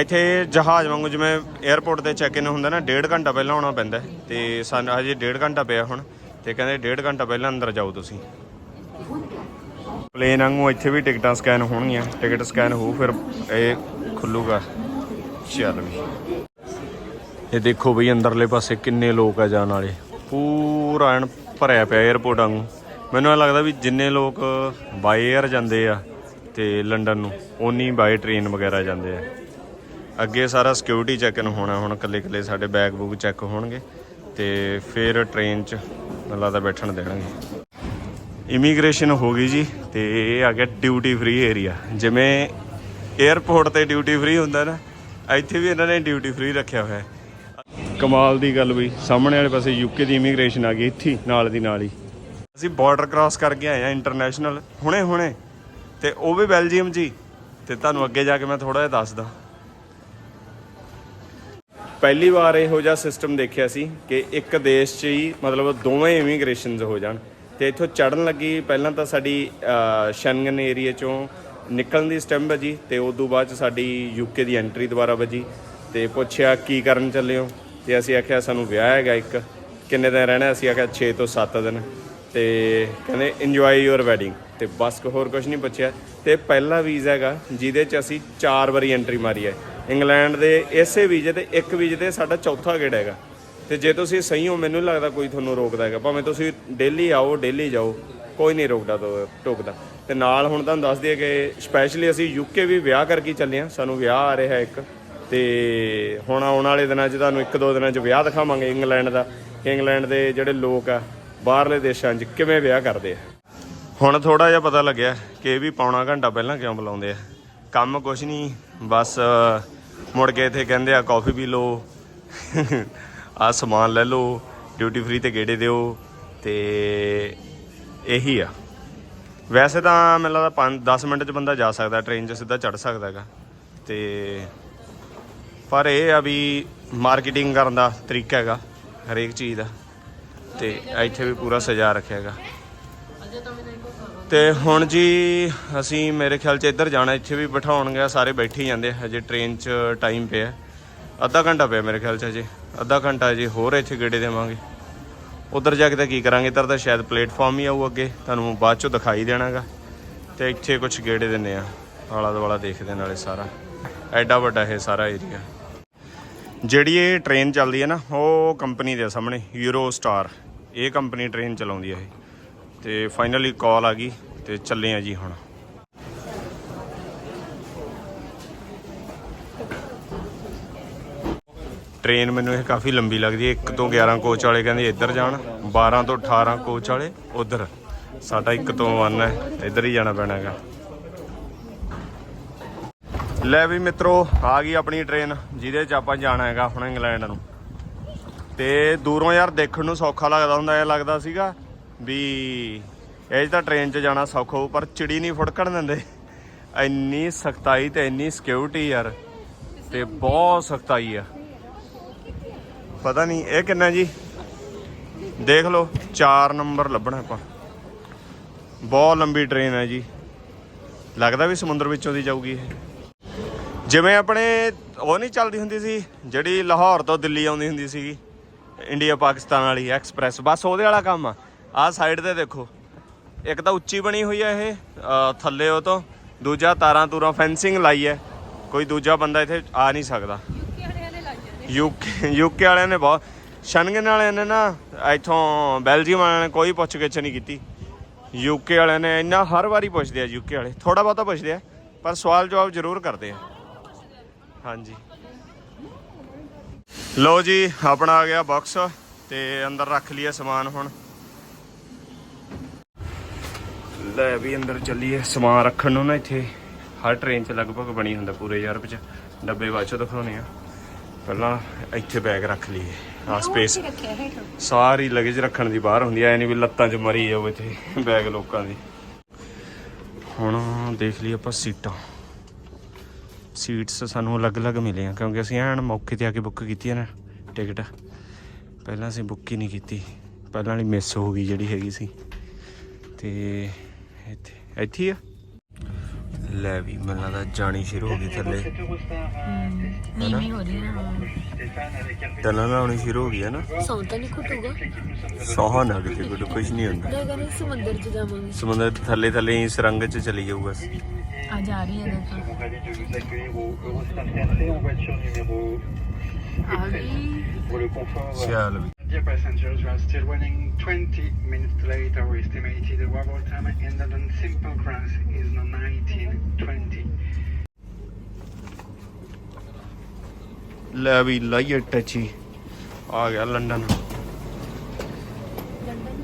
ਇੱਥੇ ਜਹਾਜ਼ ਵਾਂਗੂ ਜਿਵੇਂ 에ਅਰਪੋਰਟ ਤੇ ਚੈੱਕ ਇਨ ਹੁੰਦਾ ਨਾ, ਡੇਢ ਘੰਟਾ ਪਹਿਲਾਂ ਆਉਣਾ ਪੈਂਦਾ ਹੈ। ਤੇ ਸਾਨੂੰ ਹਜੇ ਡੇਢ ਘੰਟਾ ਪਿਆ ਹੁਣ। ਤੇ ਕਹਿੰਦੇ ਡੇਢ ਘੰਟਾ ਪਹਿਲਾਂ ਅੰਦਰ ਜਾਓ ਤੁਸੀਂ। ਪਲੇਨ ਵਾਂਗੂ ਇੱਥੇ ਵੀ ਟਿਕਟਾਂ ਸਕੈਨ ਹੋਣਗੀਆਂ। ਟਿਕਟ ਸਕੈਨ ਹੋ ਫਿਰ ਇਹ ਖੁੱਲੂਗਾ। ਚੱਲ ਵੀ। ਇਹ ਦੇਖੋ ਬਈ ਅੰਦਰਲੇ ਪਾਸੇ ਕਿੰਨੇ ਲੋਕ ਆ ਜਾਣ ਵਾਲੇ। ਪੂਰਾ ਐਨ ਭਰਿਆ ਪਿਆ 에ਅਰਪੋਰਟ ਵਾਂਗੂ। ਮੈਨੂੰ ਇਹ ਲੱਗਦਾ ਵੀ ਜਿੰਨੇ ਲੋਕ ਬਾਈ 에ਅਰ ਜਾਂਦੇ ਆ ਤੇ ਲੰਡਨ ਨੂੰ, ਓਨੀ ਬਾਈ ਟ੍ਰੇਨ ਵਗੈਰਾ ਜਾਂਦੇ ਆ। ਅੱਗੇ ਸਾਰਾ ਸਿਕਿਉਰਿਟੀ ਚੈੱਕ ਹੋਣਾ, ਹੁਣ ਕੱਲੇ ਕੱਲੇ ਸਾਡੇ ਬੈਗ ਬੂਗ ਚੈੱਕ ਹੋਣਗੇ। ਤੇ ਫਿਰ ਟ੍ਰੇਨ 'ਚ ਮੈਨੂੰ ਲੱਗਦਾ ਬੈਠਣ ਦੇਣਗੇ। ਇਮੀਗ੍ਰੇਸ਼ਨ ਹੋ ਗਈ ਜੀ ਤੇ ਇਹ ਆ ਗਿਆ ਡਿਊਟੀ ਫ੍ਰੀ ਏਰੀਆ ਜਿਵੇਂ 에ਅਰਪੋਰਟ ਤੇ ਡਿਊਟੀ ਫ੍ਰੀ ਹੁੰਦਾ ਨਾ, ਇੱਥੇ ਵੀ ਇਹਨਾਂ ਨੇ ਡਿਊਟੀ ਫ੍ਰੀ ਰੱਖਿਆ ਹੋਇਆ ਹੈ। ਕਮਾਲ ਦੀ ਗੱਲ ਵੀ ਸਾਹਮਣੇ ਵਾਲੇ ਪਾਸੇ ਯੂਕੇ ਦੀ ਇਮੀਗ੍ਰੇਸ਼ਨ ਆ ਗਈ, ਇੱਥੇ ਨਾਲ ਦੀ ਨਾਲ ਹੀ। ਅਸੀਂ ਬਾਰਡਰ ਕ੍ਰਾਸ ਕਰਕੇ ਆਏ ਆ ਇੰਟਰਨੈਸ਼ਨਲ ਹੁਣੇ ਹੁਣੇ ਤੇ ਉਹ ਵੀ ਬੈਲਜੀਅਮ ਜੀ। ਤੇ ਤੁਹਾਨੂੰ ਅੱਗੇ ਜਾ ਕੇ ਮੈਂ ਥੋੜਾ ਜਿਹਾ ਦੱਸਦਾ। ਪਹਿਲੀ ਵਾਰ ਇਹੋ ਜਿਹਾ ਸਿਸਟਮ ਦੇਖਿਆ ਸੀ ਕਿ ਇੱਕ ਦੇਸ਼ 'ਚ ਹੀ ਮਤਲਬ ਦੋਵੇਂ ਇਮੀਗ੍ਰੇਸ਼ਨਸ ਹੋ ਜਾਣ। ਤੇ ਇੱਥੋਂ ਚੜਨ ਲੱਗੀ, ਪਹਿਲਾਂ ਤਾਂ ਸਾਡੀ ਸ਼ੈਂਗਨ ਏਰੀਆ 'ਚੋਂ ਨਿਕਲਣ ਦੀ ਸਟੈਂਪ ਵੱਜੀ ਤੇ ਉਸ ਤੋਂ ਬਾਅਦ 'ਚ ਸਾਡੀ ਯੂਕੇ ਦੀ ਐਂਟਰੀ ਦੁਬਾਰਾ ਵਜੀ ਤੇ ਪੁੱਛਿਆ, ਕੀ ਕਰਨ ਚੱਲੇ ਹੋ? ਤੇ ਅਸੀਂ ਆਖਿਆ, ਸਾਨੂੰ ਵਿਆਹ ਹੈਗਾ ਇੱਕ। ਕਿੰਨੇ ਦਿਨ ਰਹਿਣਾ? ਅਸੀਂ ਆਖਿਆ 6 ਤੋਂ 7 ਦਿਨ। ਤੇ ਕਹਿੰਦੇ ਇੰਜੋਏ ਯੂਅਰ ਵੈਡਿੰਗ ਤੇ ਬਸ ਹੋਰ ਕੁਝ ਨਹੀਂ ਪੁੱਛਿਆ। ਤੇ ਪਹਿਲਾ ਵੀਜ਼ਾ ਹੈਗਾ, ਜਿਹਦੇ 'ਚ ਅਸੀਂ ਚਾਰ ਵਾਰੀ ਐਂਟਰੀ ਮਾਰੀ ਹੈ। ਇੰਗਲੈਂਡ ਦੇ ਇਸੇ ਵੀਜ਼ੇ ਤੇ ਇੱਕ ਵੀਜ਼ੇ ਤੇ ਸਾਡਾ ਚੌਥਾ ਗੇੜ ਹੈਗਾ। ਤੇ ਜੇ ਤੁਸੀਂ ਸਹੀ ਹੋ, ਮੈਨੂੰ ਨਹੀਂ ਲੱਗਦਾ ਕੋਈ ਤੁਹਾਨੂੰ ਰੋਕਦਾ ਹੈਗਾ। ਭਾਵੇਂ ਤੁਸੀਂ ਡੇਲੀ ਆਓ, ਡੇਲੀ ਜਾਓ, ਕੋਈ ਨਹੀਂ ਰੋਕਦਾ ਤੋ, ਟੋਕਦਾ। ਤੇ ਨਾਲ ਹੁਣ ਤੁਹਾਨੂੰ ਦੱਸ ਦਈਏ ਕਿ ਸਪੈਸ਼ਲੀ ਅਸੀਂ ਯੂਕੇ ਵੀ ਵਿਆਹ ਕਰਕੇ ਚੱਲੇ ਆ ਸਾਨੂੰ ਵਿਆਹ ਆ ਰਿਹਾ ਇੱਕ। ਤੇ ਹੁਣ ਆਉਣ ਵਾਲੇ ਦਿਨਾਂ 'ਚ ਤੁਹਾਨੂੰ ਇੱਕ ਦੋ ਦਿਨਾਂ 'ਚ ਵਿਆਹ ਦਿਖਾਵਾਂਗੇ ਇੰਗਲੈਂਡ ਦਾ। ਇੰਗਲੈਂਡ ਦੇ ਜਿਹੜੇ ਲੋਕ ਆ, ਬਾਹਰਲੇ ਦੇਸ਼ਾਂ 'ਚ ਕਿਵੇਂ ਵਿਆਹ ਕਰਦੇ ਆ। ਹੁਣ ਥੋੜਾ ਜਿਹਾ ਪਤਾ ਲੱਗਿਆ ਕਿ ਇਹ ਵੀ ਪੌਣਾ ਘੰਟਾ ਪਹਿਲਾਂ ਕਿਉਂ ਬੁਲਾਉਂਦੇ ਆ। ਕੰਮ ਕੁਛ ਨਹੀਂ ਬਸ ਮੁੜ ਕੇ ਇੱਥੇ ਕਹਿੰਦੇ ਆ, ਕਾਫੀ ਵੀ ਲਓ ਆ ਸਮਾਨ ਲੈ ਲਓ ਡਿਊਟੀ ਫ੍ਰੀ ਤੇ ਗੇੜੇ ਦਿਓ। ਤੇ ਇਹੀ ਆ। ਵੈਸੇ ਤਾਂ ਮੈਨੂੰ ਲੱਗਦਾ 5 10 ਮਿੰਟ 'ਚ ਬੰਦਾ ਜਾ ਸਕਦਾ ਟ੍ਰੇਨ 'ਚ ਸਿੱਧਾ ਚੜ ਸਕਦਾ ਹੈਗਾ। ਤੇ ਪਰ ਇਹ ਆ ਵੀ ਮਾਰਕੀਟਿੰਗ ਕਰਨ ਦਾ ਤਰੀਕਾ ਹੈਗਾ, ਹਰੇਕ ਚੀਜ਼ ਦਾ। ਤੇ ਇੱਥੇ ਵੀ ਪੂਰਾ ਸਜਾ ਰੱਖਿਆ ਹੈਗਾ। ਤੇ ਹੁਣ ਜੀ ਅਸੀਂ ਮੇਰੇ ਖਿਆਲ 'ਚ ਇੱਧਰ ਜਾਣਾ, ਇੱਥੇ ਵੀ ਬਿਠਾਉਣਗੇ ਸਾਰੇ ਬੈਠੇ ਹੀ ਜਾਂਦੇ ਹਜੇ ਟ੍ਰੇਨ 'ਚ ਟਾਈਮ ਪਿਆ ਅੱਧਾ ਘੰਟਾ ਪਿਆ ਮੇਰੇ ਖਿਆਲ 'ਚ ਹਜੇ, ਅੱਧਾ ਘੰਟਾ ਜੀ ਹੋਰ ਇੱਥੇ ਗੇੜੇ ਦੇਵਾਂਗੇ। ਉਧਰ ਜਾ ਕੇ ਤਾਂ ਕੀ ਕਰਾਂਗੇ, ਇੱਧਰ ਤਾਂ ਸ਼ਾਇਦ ਪਲੇਟਫਾਰਮ ਹੀ ਆਊ ਅੱਗੇ, ਤੁਹਾਨੂੰ ਬਾਅਦ 'ਚੋਂ ਦਿਖਾਈ ਦੇਣਾਗਾ। ਤੇ ਇੱਥੇ ਕੁਝ ਗੇੜੇ ਦਿੰਨੇ ਆ, ਆਲਾ ਦੁਆਲਾ ਦੇਖਦੇ ਨਾਲੇ ਸਾਰਾ। ਐਡਾ ਵੱਡਾ ਇਹ ਸਾਰਾ ਏਰੀਆ ਜਿਹੜੀ ਇਹ ਟ੍ਰੇਨ ਚੱਲਦੀ ਹੈ ਨਾ, ਉਹ ਕੰਪਨੀ ਦੇ ਸਾਹਮਣੇ ਯੂਰੋ ਸਟਾਰ ਇਹ ਕੰਪਨੀ ਟ੍ਰੇਨ ਚਲਾਉਂਦੀ ਹੈ ਇਹ। ਤੇ ਫਾਈਨਲੀ ਕਾਲ ਆ ਗਈ ਤੇ ਚੱਲੇ ਆ ਜੀ ਹੁਣ। ਟ੍ਰੇਨ ਮੈਨੂੰ ਇਹ ਕਾਫੀ ਲੰਬੀ ਲੱਗਦੀ ਹੈ। 1 ਤੋਂ 11 ਕੋਚ ਵਾਲੇ ਕਹਿੰਦੇ ਇੱਧਰ ਜਾਣ 12 ਤੋਂ 18 ਕੋਚ ਵਾਲੇ ਉਧਰ। ਸਾਡਾ 1 ਤੋਂ 1 ਹੈ, ਇੱਧਰ ਹੀ ਜਾਣਾ ਪੈਣਾ ਹੈਗਾ। ਲੈ ਵੀ ਮਿੱਤਰੋ, ਆ ਗਈ ਆਪਣੀ ਟ੍ਰੇਨ ਜਿਹਦੇ 'ਚ ਆਪਾਂ ਜਾਣਾ ਹੈਗਾ ਹੁਣ ਇੰਗਲੈਂਡ ਨੂੰ। ਤੇ ਦੂਰੋਂ ਯਾਰ ਦੇਖਣ ਨੂੰ ਸੌਖਾ ਲੱਗਦਾ ਹੁੰਦਾ, ਇਹ ਲੱਗਦਾ ਸੀਗਾ। ਵੀ ਇਹ ਤਾਂ ਟ੍ਰੇਨ 'ਚ ਜਾਣਾ ਸੌਖਾ ਹੋ ਪਰ ਚਿੜੀ ਨਹੀਂ ਫੁੜਕਣ ਦਿੰਦੇ। ਇੰਨੀ ਸਖਤਾਈ ਤੇ ਇੰਨੀ ਸਿਕਿਉਰਿਟੀ ਯਾਰ, ਤੇ ਬਹੁਤ ਸਖਤਾਈ ਆ। ਪਤਾ ਨਹੀਂ, ਇਹ ਕਿੰਨਾ ਜੀ? ਦੇਖ ਲਓ 4 ਨੰਬਰ ਲੱਭਣਾ ਆਪਾਂ। ਬਹੁਤ ਲੰਬੀ ਟ੍ਰੇਨ ਹੈ ਜੀ। ਲੱਗਦਾ ਵੀ ਸਮੁੰਦਰ ਵਿੱਚੋਂ ਦੀ ਜਾਊਗੀ ਇਹ। ਜਿਵੇਂ ਆਪਣੇ, ਉਹ ਨਹੀਂ ਚੱਲਦੀ ਹੁੰਦੀ ਸੀ, ਜਿਹੜੀ ਲਾਹੌਰ ਤੋਂ ਦਿੱਲੀ ਆਉਂਦੀ ਹੁੰਦੀ ਸੀਗੀ ਇੰਡੀਆ ਪਾਕਿਸਤਾਨ ਵਾਲੀ ਐਕਸਪ੍ਰੈਸ, ਬਸ ਉਹਦੇ ਵਾਲਾ ਕੰਮ ਆ। ਆਹ ਸਾਈਡ ਤੇ ਦੇਖੋ। ਇੱਕ ਤਾਂ ਉੱਚੀ ਬਣੀ ਹੋਈ ਆ ਇਹ ਥੱਲੇ ਉਹ ਤੋਂ। ਦੂਜਾ ਤਾਰਾਂ ਤੂਰਾਂ ਫੈਂਸਿੰਗ ਲਾਈ ਹੈ ਕੋਈ ਦੂਜਾ ਬੰਦਾ ਇੱਥੇ ਆ ਨਹੀਂ ਸਕਦਾ। ਯੂਕੇ ਯੂਕੇ ਵਾਲਿਆਂ ਨੇ ਬਹੁਤ ਸ਼ਨਗਨ ਵਾਲਿਆਂ ਨੇ ਨਾ ਇੱਥੋਂ ਬੈਲਜੀਅਮ ਵਾਲਿਆਂ ਨੇ ਕੋਈ ਪੁੱਛ ਗਿੱਛ ਨਹੀਂ ਕੀਤੀ। ਯੂਕੇ ਵਾਲਿਆਂ ਨੇ ਇੰਨਾ ਹਰ ਵਾਰੀ ਪੁੱਛਦੇ ਆ ਯੂਕੇ ਵਾਲੇ। ਥੋੜਾ ਬਹੁਤਾ ਪੁੱਛਦੇ ਆ ਪਰ ਸਵਾਲ ਜਵਾਬ ਜ਼ਰੂਰ ਕਰਦੇ ਆ। ਹਾਂਜੀ। ਲਓ ਜੀ ਆਪਣਾ ਆ ਗਿਆ ਬਾਕਸ ਤੇ ਅੰਦਰ ਰੱਖ ਲਿਆ ਸਮਾਨ ਹੁਣ। ਲੈ ਵੀ ਅੰਦਰ ਚੱਲੀਏ ਸਮਾਨ ਰੱਖਣ ਨੂੰ ਨਾ ਇੱਥੇ। ਹਰ ਟ੍ਰੇਨ 'ਚ ਲਗਭਗ ਬਣੀ ਹੁੰਦਾ ਪੂਰੇ ਯੂਰਪ 'ਚ। ਡੱਬੇ ਬਾਅਦ 'ਚੋਂ ਦਿਖਾਉਣੇ ਆ ਪਹਿਲਾਂ ਇੱਥੇ ਬੈਗ ਰੱਖ ਲਈਏ ਆ ਸਪੇਸ ਸਾਰੀ ਲਗੇਜ ਰੱਖਣ ਦੀ ਬਾਹਰ ਹੁੰਦੀ ਐ ਨਹੀਂ ਵੀ ਲੱਤਾਂ 'ਚ ਮਰੀ ਜਾਓ ਇੱਥੇ ਬੈਗ ਲੋਕਾਂ ਦੀ। ਹੁਣ ਦੇਖ ਲਈ ਆਪਾਂ ਸੀਟਾਂ। ਸੀਟਸ ਸਾਨੂੰ ਅਲੱਗ-ਅਲੱਗ ਮਿਲੀਆਂ ਕਿਉਂਕਿ ਅਸੀਂ ਐਨ ਮੌਕੇ ਤੇ ਆ ਕੇ ਬੁੱਕ ਕੀਤੀ ਨਾ ਟਿਕਟ ਪਹਿਲਾਂ ਅਸੀਂ ਬੁੱਕ ਹੀ ਨਹੀਂ ਕੀਤੀ। ਪਹਿਲਾਂ ਵਾਲੀ ਮਿਸ ਹੋ ਗਈ ਜਿਹੜੀ ਹੈਗੀ ਸੀ। ਤੇ ਇੱਥੇ। ਇੱਥੇ ਆ। ਲੈ ਵੀ ਮੈਨੂੰ ਲੱਗਦਾ ਜਾਣੀ ਸ਼ੁਰੂ ਹੋ ਗਈ ਥੱਲੇ। ਨੀਵੀਂ ਹੋ ਰਹੀ ਹੈ ਟਨਲ ਆਉਣੀ ਸ਼ੁਰੂ ਹੋ ਗਈ ਹੈ ਨਾ। ਸੌਂ ਤਾਂ ਨਹੀਂ ਘੁੱਟੂਗਾ। ਸੋਹਾ ਨਾ ਕਿਤੇ ਕੋਈ ਕੁਝ ਨਹੀਂ ਹੁੰਦਾ। ਮੈਂ ਕਹਿੰਦੀ ਸਮੁੰਦਰ 'ਚ ਜਾਵਾਂਗੇ। ਸਮੁੰਦਰ ਥੱਲੇ ਥੱਲੇ ਹੀ ਸੁਰੰਗ 'ਚ ਚਲੀ ਜਾਊਗਾ ਆ ਜਾ ਰਹੀ ਹੈ ਦੇਖੋ। ਆ ਗਈ. ਚੱਲ ਵੀ। Dear passengers, we are still running 20 minutes late. Our estimated arrival time in London Simple Cross is now 1920. ਲੈ ਵੀ ਲਾਈਏ ਟੱਚੀ ਆ ਗਿਆ ਲੰਡਨ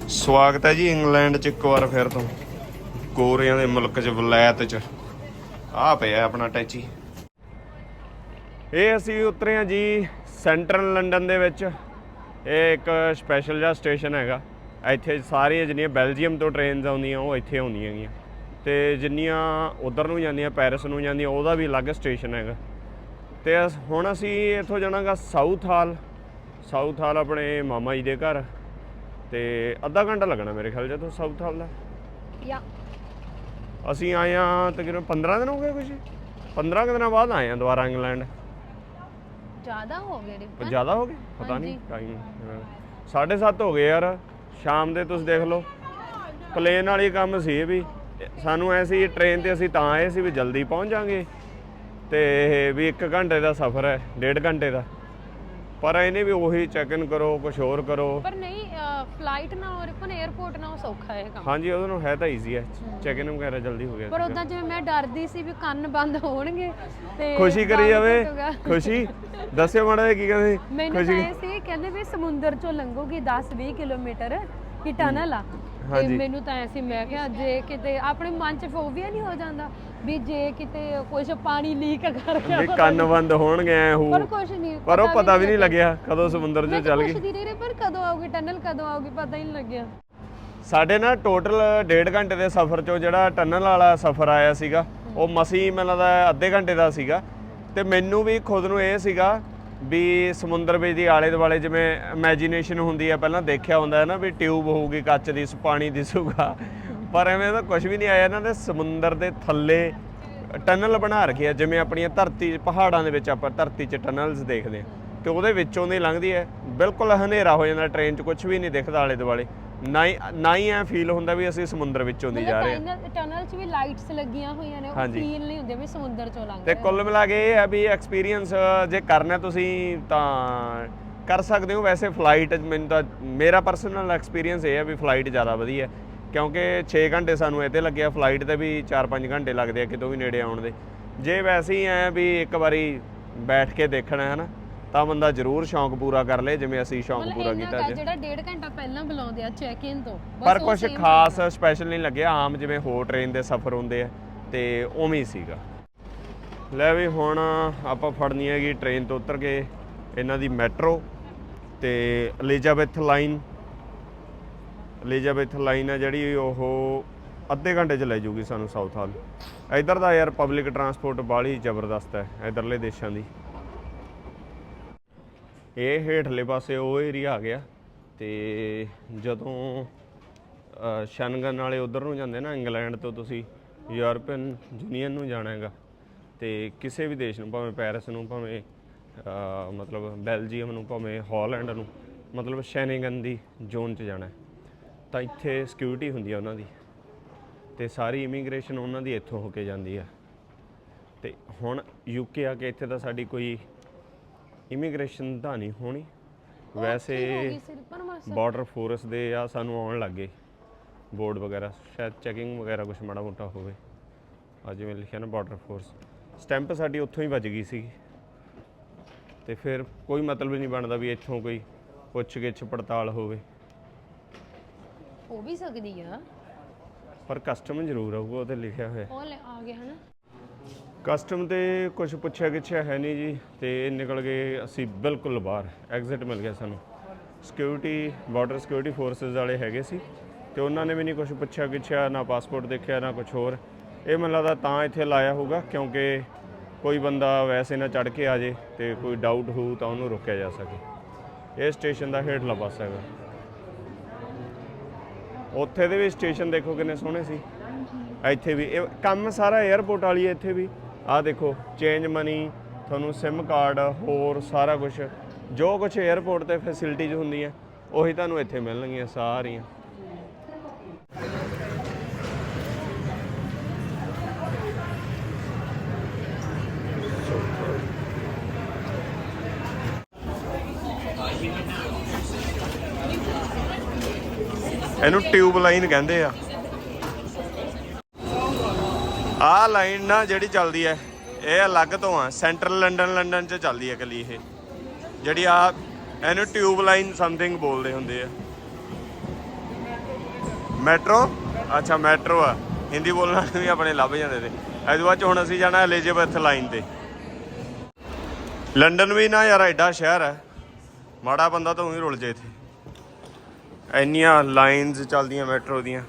ਸਵਾਗਤ ਹੈ ਜੀ ਇੰਗਲੈਂਡ ਚ ਇੱਕ ਵਾਰ ਫਿਰ ਤੋਂ ਗੋਰਿਆਂ ਦੇ ਮੁਲਕ ਚ ਵਲਾਇਤ ਚ ਆ ਪਿਆ ਆਪਣਾ ਟੈਚੀ ਇਹ ਅਸੀਂ ਉਤਰੇ ਹਾਂ ਜੀ ਸੈਂਟਰਲ ਲੰਡਨ ਦੇ ਵਿੱਚ ਇਹ ਇੱਕ ਸਪੈਸ਼ਲ ਜਿਹਾ ਸਟੇਸ਼ਨ ਹੈਗਾ। ਇੱਥੇ ਸਾਰੀਆਂ ਜਿੰਨੀਆਂ ਬੈਲਜੀਅਮ ਤੋਂ ਟ੍ਰੇਨਸ ਆਉਂਦੀਆਂ ਉਹ ਇੱਥੇ ਆਉਂਦੀਆਂ ਹੈਗੀਆਂ। ਤੇ ਜਿੰਨੀਆਂ ਉਧਰ ਨੂੰ ਜਾਂਦੀਆਂ ਪੈਰਿਸ ਨੂੰ ਜਾਂਦੀਆਂ ਉਹਦਾ ਵੀ ਅਲੱਗ ਸਟੇਸ਼ਨ ਹੈਗਾ। ਤੇ ਹੁਣ ਅਸੀਂ ਇੱਥੋਂ ਜਾਣਾਗਾ ਸਾਊਥ ਹਾਲ। ਸਾਊਥ ਹਾਲ ਆਪਣੇ ਮਾਮਾ ਜੀ ਦੇ ਘਰ। ਤੇ ਅੱਧਾ ਘੰਟਾ ਲੱਗਣਾ ਮੇਰੇ ਖਿਆਲ ਜਦੋਂ ਸਾਊਥ ਹਾਲ ਦਾ। ਯਾ। ਅਸੀਂ ਆਏ ਆ ਤਕਰੀਬਨ 15 ਦਿਨ ਹੋ ਗਏ ਕੁਝ 15 ਕੁ ਦਿਨਾਂ ਬਾਅਦ ਆਏ ਆ ਦੁਬਾਰਾ ਇੰਗਲੈਂਡ। ਜ਼ਿਆਦਾ ਹੋ ਗਏ ਰਿਪਨ ਜ਼ਿਆਦਾ ਹੋ ਗਏ? ਪਤਾ ਨਹੀਂ ਟਾਈਮ 7:30 ਹੋ। ਗਏ ਯਾਰ। ਸ਼ਾਮ ਦੇ ਤੁਸੀਂ ਦੇਖ ਲਓ। ਪਲੇਨ ਵਾਲੀ ਕੰਮ ਸੀ ਇਹ ਵੀ। ਸਾਨੂੰ ਐ ਸੀ ਟ੍ਰੇਨ ਤੇ ਅਸੀਂ ਤਾਂ ਆਏ ਸੀ ਵੀ ਜਲਦੀ ਪਹੁੰਚ ਜਾਾਂਗੇ। ਤੇ ਇਹ ਵੀ 1 ਘੰਟੇ ਦਾ ਸਫ਼ਰ ਹੈ ਡੇਢ ਘੰਟੇ ਦਾ। ਪਰ ਇਹਨੇ ਵੀ ਉਹੀ ਚੈੱਕ ਇਨ ਕਰੋ ਕੁਝ ਹੋਰ ਕਰੋ। ਪਰ ਨਹੀਂ ਫਲਾਈਟ ਨਾ ਹੋ ਰਿਪਨ 에어ਪੋਰਟ ਨਾ ਸੌਖਾ ਹੈ ਕੰਮ। ਹਾਂਜੀ ਉਹਦੋਂ ਹੈ ਤਾਂ ਈਜ਼ੀ ਹੈ। ਚੈੱਕ ਇਨ ਵਗੈਰਾ ਜਲਦੀ ਹੋ ਗਿਆ। ਪਰ। ਉਦਾਂ ਜਿਵੇਂ ਮੈਂ ਡਰਦੀ ਸੀ ਵੀ ਕੰਨ ਬੰਦ ਹੋਣਗੇ ਤੇ ਖੁਸ਼ੀ ਕਰੀ ਜਾਵੇ। ਖੁਸ਼ੀ? ਦੱਸਿਓ ਮਾੜਾ ਕੀ ਕਹਿੰਦੇ ਮੈਨੂੰ ਤਾਂ ਇਹ ਸੀ ਕਹਿੰਦੇ ਵੀ ਸਮੁੰਦਰ ਚੋਂ ਲੰਘੋਗੀ 10-20 ਕਿਲੋਮੀਟਰ ਕੀ ਟਨਲ ਆ ਤੇ ਹਾਂਜੀ। ਮੈਨੂੰ ਤਾਂ ਐਸੀ ਮੈਂ ਕਿਹਾ ਜੇ ਕਿਤੇ ਆਪਣੇ ਮਨ ਚ ਫੋਬੀਆ ਨਹੀਂ ਹੋ ਜਾਂਦਾ ਵੀ ਜੇ ਕਿਤੇ ਕੁਝ ਪਾਣੀ ਲੀਕ ਕਰ ਗਿਆ ਵੀ ਕੰਨ ਬੰਦ ਹੋਣਗੇ ਐ ਹੋ। ਪਰ ਕੁਝ ਨਹੀਂ ਪਰ ਉਹ ਪਤਾ ਵੀ ਨਹੀਂ ਲੱਗਿਆ। ਕਦੋਂ ਸਮੁੰਦਰ 'ਚ ਚੱਲ ਗਈ। ਪੁੱਛਦੀ ਰਹੀ ਪਰ ਕਦੋਂ ਆਊਗੀ ਟਨਲ ਕਦੋਂ ਆਊਗੀ ਪਤਾ ਹੀ ਨਹੀਂ ਲੱਗਿਆ। ਸਾਡੇ ਨਾ ਟੋਟਲ ਡੇਢ ਘੰਟੇ ਦੇ ਸਫ਼ਰ ਚੋਂ ਜਿਹੜਾ ਟਨਲ ਵਾਲਾ ਸਫ਼ਰ ਆਇਆ ਸੀਗਾ ਉਹ ਮਸੀ ਮੈਨੂੰ ਲੱਗਦਾ ਅੱਧੇ ਘੰਟੇ ਦਾ ਸੀਗਾ। ਤੇ ਮੈਨੂੰ ਵੀ ਖੁਦ ਨੂੰ ਇਹ ਸੀਗਾ ਵੀ ਸਮੁੰਦਰ ਵਿੱਚ ਦੀ ਆਲੇ ਦੁਆਲੇ ਜਿਵੇਂ ਇਮੇਜਿਨੇਸ਼ਨ ਹੁੰਦੀ ਹੈ ਪਹਿਲਾਂ ਦੇਖਿਆ ਹੁੰਦਾ ਹੈ ਨਾ ਵੀ ਟਿਊਬ ਹੋਊਗੀ ਕੱਚ ਦੀ ਪਾਣੀ ਦਿਸੂਗਾ ਪਰ ਐਵੇਂ ਤਾਂ ਕੁਝ ਵੀ ਨਹੀਂ ਆਇਆ ਇਹਨਾਂ ਨੇ ਸਮੁੰਦਰ ਦੇ ਥੱਲੇ ਟਨਲ ਬਣਾ ਰੱਖੀ ਹੈ ਜਿਵੇਂ ਆਪਣੀਆਂ ਧਰਤੀ ਪਹਾੜਾਂ ਦੇ ਵਿੱਚ ਆਪਾਂ ਧਰਤੀ 'ਚ ਟਨਲਸ ਦੇਖਦੇ ਹਾਂ ਤੇ ਉਹਦੇ ਵਿੱਚੋਂ ਦੀ ਲੰਘਦੀ ਹੈ ਬਿਲਕੁਲ ਹਨੇਰਾ ਹੋ ਜਾਂਦਾ ਟ੍ਰੇਨ 'ਚ ਕੁਝ ਵੀ ਨਹੀਂ ਦਿਖਦਾ ਆਲੇ ਦੁਆਲੇ। ਨਾ ਹੀ ਨਾ ਹੀ ਐ ਫੀਲ ਹੁੰਦਾ ਵੀ ਅਸੀਂ ਸਮੁੰਦਰ ਵਿੱਚੋਂ ਦੀ ਜਾ ਰਹੇ ਹਾਂ ਟਨਲ ਟਨਲ 'ਚ ਵੀ ਲਾਈਟਸ ਲੱਗੀਆਂ ਹੋਈਆਂ ਨੇ ਉਹ। ਫੀਲ ਨਹੀਂ ਹੁੰਦੇ ਵੀ ਸਮੁੰਦਰ ਚੋਂ ਲੰਘ ਤੇ ਕੁੱਲ ਮਿਲਾ ਕੇ ਇਹ ਹੈ ਵੀ ਐਕਸਪੀਰੀਅੰਸ ਜੇ ਕਰਨਾ ਤੁਸੀਂ ਤਾਂ ਕਰ ਸਕਦੇ ਹੋ। ਵੈਸੇ ਫਲਾਈਟ ਮੈਨੂੰ ਤਾਂ ਮੇਰਾ ਪਰਸਨਲ ਐਕਸਪੀਰੀਅੰਸ ਇਹ ਹੈ ਵੀ ਫਲਾਈਟ ਜ਼ਿਆਦਾ ਵਧੀਆ। ਹੈ ਕਿਉਂਕਿ 6 ਘੰਟੇ ਸਾਨੂੰ ਇੱਥੇ ਲੱਗਿਆ ਫਲਾਈਟ ਤੇ ਵੀ 4-5 ਘੰਟੇ ਲੱਗਦੇ ਆ ਕਿਤੋਂ ਵੀ ਨੇੜੇ ਆਉਣ ਦੇ। ਜੇ ਵੈਸੇ ਹੀ ਐ ਵੀ ਇੱਕ ਵਾਰੀ ਬੈਠ ਕੇ ਦੇਖਣਾ ਹੈ ਨਾ ਤਾਂ ਬੰਦਾ ਜ਼ਰੂਰ ਸ਼ੌਂਕ ਪੂਰਾ ਕਰ ਲੇ ਜਿਵੇਂ ਅਸੀਂ ਸ਼ੌਂਕ ਪੂਰਾ ਕੀਤਾ ਅੱਜ। ਜਿਹੜਾ ਡੇਢ ਘੰਟਾ ਪਹਿਲਾਂ ਬੁਲਾਉਂਦੇ ਆ ਚੈੱਕ ਇਨ ਤੋਂ ਪਰ ਕੁਝ ਖਾਸ ਸਪੈਸ਼ਲ ਨਹੀਂ ਲੱਗਿਆ ਆਮ ਜਿਵੇਂ ਹੋਰ ਟ੍ਰੇਨ ਦੇ ਸਫ਼ਰ ਹੁੰਦੇ ਆ ਤੇ ਉਵੇਂ ਹੀ ਸੀਗਾ। ਲੈ ਵੀ ਹੁਣ ਆਪਾਂ ਫੜਨੀ ਹੈਗੀ ਟ੍ਰੇਨ ਤੋਂ ਉਤਰ ਕੇ ਇਹਨਾਂ ਦੀ ਮੈਟਰੋ ਤੇ ਐਲਿਜ਼ਾਬੈਥ ਲਾਈਨ ਐਲਿਜ਼ਾਬੈਥ ਲਾਈਨ ਆ ਜਿਹੜੀ ਉਹ ਅੱਧੇ ਘੰਟੇ ਚ ਲੈ ਜੂਗੀ ਸਾਨੂੰ ਸਾਊਥ ਹਾਲ ਇਧਰ ਦਾ ਯਾਰ ਪਬਲਿਕ ਟਰਾਂਸਪੋਰਟ ਬਾਹਲੀ ਜ਼ਬਰਦਸਤ ਹੈ ਇਧਰਲੇ ਦੇਸ਼ਾਂ ਦੀ ਇਹ ਹੇਠਲੇ ਪਾਸੇ ਉਹ ਏਰੀਆ ਆ ਗਿਆ ਤੇ ਜਦੋਂ ਅ, ਸ਼ਨਗਨ ਵਾਲੇ ਉਧਰ ਨੂੰ ਜਾਂਦੇ ਨਾ ਇੰਗਲੈਂਡ ਤੋਂ ਤੁਸੀਂ ਯੂਰਪੀਅਨ ਯੂਨੀਅਨ ਨੂੰ ਜਾਣਾ ਹੈਗਾ ਤੇ ਕਿਸੇ ਵੀ ਦੇਸ਼ ਨੂੰ ਭਾਵੇਂ ਪੈਰਿਸ ਨੂੰ ਭਾਵੇਂ ਮਤਲਬ ਬੈਲਜੀਅਮ ਨੂੰ ਭਾਵੇਂ ਹਾਲੈਂਡ ਨੂੰ ਮਤਲਬ ਸ਼ੈਨਗਨ ਦੀ ਜ਼ੋਨ 'ਚ ਜਾਣਾ ਹੈ। ਤਾਂ ਇੱਥੇ ਸਿਕਿਉਰਿਟੀ ਹੁੰਦੀ ਹੈ ਉਹਨਾਂ ਦੀ ਤੇ ਸਾਰੀ ਇਮੀਗ੍ਰੇਸ਼ਨ ਉਹਨਾਂ ਦੀ ਇੱਥੋਂ ਹੋ ਕੇ ਜਾਂਦੀ ਆ। ਤੇ ਹੁਣ ਯੂਕੇ ਆ ਕੇ ਇੱਥੇ ਤਾਂ ਸਾਡੀ ਕੋਈ ਇਮੀਗ੍ਰੇਸ਼ਨ ਤਾਂ ਨਹੀਂ ਹੋਣੀ। ਵੈਸੇ ਬਾਰਡਰ ਫੋਰਸ ਦੇ ਆ ਸਾਨੂੰ ਆਉਣ ਲੱਗੇ ਬੋਰਡ ਵਗੈਰਾ ਸ਼ਾਇਦ ਚੈਕਿੰਗ ਵਗੈਰਾ ਕੁਝ ਮਾੜਾ ਮੋਟਾ ਹੋਵੇ। ਆ ਜਿਵੇਂ ਲਿਖਿਆ ਨਾ ਬਾਰਡਰ ਫੋਰਸ ਸਟੈਂਪ ਸਾਡੀ ਉੱਥੋਂ ਹੀ ਵੱਜ ਗਈ ਸੀ ਤੇ ਫਿਰ ਕੋਈ ਮਤਲਬ ਨਹੀਂ ਬਣਦਾ ਵੀ ਇੱਥੋਂ ਕੋਈ ਪੁੱਛ ਗਿੱਛ ਪੜਤਾਲ ਹੋਵੇ। ਹੋ ਵੀ ਸਕਦੀ ਆ। ਪਰ ਕਸਟਮ ਜ਼ਰੂਰ ਆਊਗਾ ਉਹ ਤੇ ਲਿਖਿਆ ਹੋਇਆ। ਉਹ ਲੈ ਆ ਗਏ ਹਨਾ। ਕਸਟਮ ਤੇ ਕੁਝ ਪੁੱਛਿਆ ਗਿੱਛਿਆ ਹੈ ਨਹੀਂ ਜੀ ਤੇ ਨਿਕਲ ਗਏ ਅਸੀਂ ਬਿਲਕੁਲ ਬਾਹਰ। ਐਗਜ਼ਿਟ ਮਿਲ ਗਿਆ ਸਾਨੂੰ। ਸਿਕਿਉਰਿਟੀ ਬਾਰਡਰ ਸਿਕਿਉਰਿਟੀ ਫੋਰਸਸ ਵਾਲੇ ਹੈਗੇ ਸੀ ਤੇ ਉਹਨਾਂ ਨੇ ਵੀ ਨਹੀਂ ਕੁਝ ਪੁੱਛਿਆ ਗਿੱਛਿਆ ਨਾ ਪਾਸਪੋਰਟ ਦੇਖਿਆ ਨਾ ਕੁਝ ਹੋਰ। ਇਹ ਮੈਨੂੰ ਲੱਗਦਾ ਤਾਂ ਇੱਥੇ ਲਾਇਆ ਹੋਊਗਾ ਕਿਉਂਕਿ ਕੋਈ ਬੰਦਾ ਵੈਸੇ ਨਾ ਚੜ ਕੇ ਆ ਜੇ ਤੇ ਕੋਈ ਡਾਊਟ ਹੋਊ ਤਾਂ ਉਹਨੂੰ ਰੋਕਿਆ ਜਾ ਸਕੇ। ਇਹ ਸਟੇਸ਼ਨ ਦਾ ਹੇਠਲਾ ਪਾਸਾ ਹੈਗਾ। ਉੱਥੇ ਦੇ ਵੀ ਸਟੇਸ਼ਨ ਦੇਖੋ ਕਿੰਨੇ ਸੋਹਣੇ ਸੀ। ਇੱਥੇ ਵੀ ਇਹ ਕੰਮ ਸਾਰਾ 에어ਪੋਰਟ ਵਾਲੀ ਹੈ ਇੱਥੇ ਵੀ। ਆਹ ਦੇਖੋ ਚੇਂਜ ਮਨੀ ਤੁਹਾਨੂੰ SIM ਕਾਰਡ ਹੋਰ ਸਾਰਾ ਕੁਝ ਜੋ ਕੁਝ 에어ਪੋਰਟ ਤੇ ਫੈਸਿਲਿਟੀਜ਼ ਹੁੰਦੀਆਂ ਉਹੀ ਤੁਹਾਨੂੰ ਇੱਥੇ ਮਿਲਣਗੀਆਂ ਸਾਰੀਆਂ। ਇਹਨੂੰ ਟਿਊਬ ਲਾਈਨ ਕਹਿੰਦੇ ਆ। ਆਹ ਲਾਈਨ ਨਾ ਜਿਹੜੀ ਚੱਲਦੀ ਹੈ ਇਹ ਅਲੱਗ ਤੋਂ ਆ, ਸੈਂਟਰਲ ਲੰਡਨ ਲੰਡਨ ਚ ਚੱਲਦੀ ਹੈ ਕਲੀ ਇਹ। ਜਿਹੜੀ ਆ, ਇਹਨੂੰ ਟਿਊਬ ਲਾਈਨ ਸਮਥਿੰਗ ਬੋਲਦੇ ਹੁੰਦੇ ਆ। ਮੈਟਰੋ? ਅੱਛਾ, ਮੈਟਰੋ ਆ। ਹਿੰਦੀ ਬੋਲਣ ਵੀ ਆਪਣੇ ਲੱਭ ਜਾਂਦੇ ਤੇ ਇਹ ਤੋਂ ਬਾਅਦ 'ਚ ਹੁਣ ਅਸੀਂ ਜਾਣਾ ਐਲਿਜ਼ਬੈਥ ਲਾਈਨ ਤੇ। ਲੰਡਨ ਵੀ ਨਾ ਯਾਰ, ਐਡਾ ਸ਼ਹਿਰ ਹੈ ਮਾੜਾ ਬੰਦਾ ਤਾਂ ਉਹੀ ਰੁਲ ਜੇ ਇੱਥੇ। ਇੰਨੀਆਂ ਲਾਈਨਸ ਚੱਲਦੀਆਂ ਮੈਟਰੋ ਦੀਆਂ।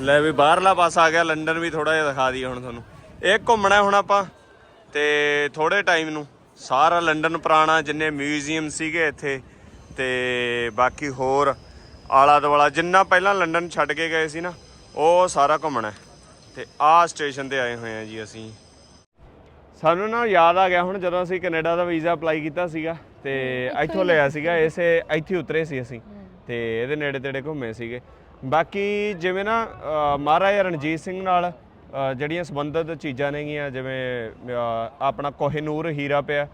ਲੈ ਵੀ ਬਾਹਰਲਾ ਪਾਸਾ ਆ ਗਿਆ ਲੰਡਨ ਵੀ ਥੋੜਾ ਜਿਹਾ ਦਿਖਾ ਦਈਏ ਹੁਣ ਤੁਹਾਨੂੰ। ਇਹ ਘੁੰਮਣਾ ਹੁਣ ਆਪਾਂ ਤੇ ਥੋੜੇ ਟਾਈਮ ਨੂੰ। ਸਾਰਾ ਲੰਡਨ ਪੁਰਾਣਾ ਜਿੰਨੇ ਮਿਊਜ਼ੀਅਮ ਸੀਗੇ ਇੱਥੇ ਤੇ ਬਾਕੀ ਹੋਰ ਆਲਾ ਦੁਆਲਾ ਜਿੰਨਾ ਪਹਿਲਾਂ ਲੰਡਨ ਛੱਡ ਕੇ ਗਏ ਸੀ ਨਾ ਉਹ ਸਾਰਾ ਘੁੰਮਣਾ। ਤੇ ਆਹ ਸਟੇਸ਼ਨ ਤੇ ਆਏ ਹੋਏ ਆ ਜੀ ਅਸੀਂ। ਸਾਨੂੰ ਨਾ ਯਾਦ ਆ ਗਿਆ ਹੁਣ ਜਦੋਂ ਅਸੀਂ ਕੈਨੇਡਾ ਦਾ ਵੀਜ਼ਾ ਅਪਲਾਈ ਕੀਤਾ ਸੀਗਾ ਤੇ ਇੱਥੋਂ ਲਿਆ ਸੀਗਾ ਇਸੇ ਇੱਥੇ ਉਤਰੇ ਸੀ ਅਸੀਂ। ਤੇ ਇਹਦੇ ਨੇੜੇ ਤੇੜੇ ਘੁੰਮੇ ਸੀਗੇ। ਬਾਕੀ ਜਿਵੇਂ ਨਾ ਮਹਾਰਾਜਾ ਰਣਜੀਤ ਸਿੰਘ ਨਾਲ ਜਿਹੜੀਆਂ ਸੰਬੰਧਿਤ ਚੀਜ਼ਾਂ ਨੇਗੀਆਂ ਜਿਵੇਂ ਆਪਣਾ ਕੋਹਿਨੂਰ ਹੀਰਾ ਪਿਆ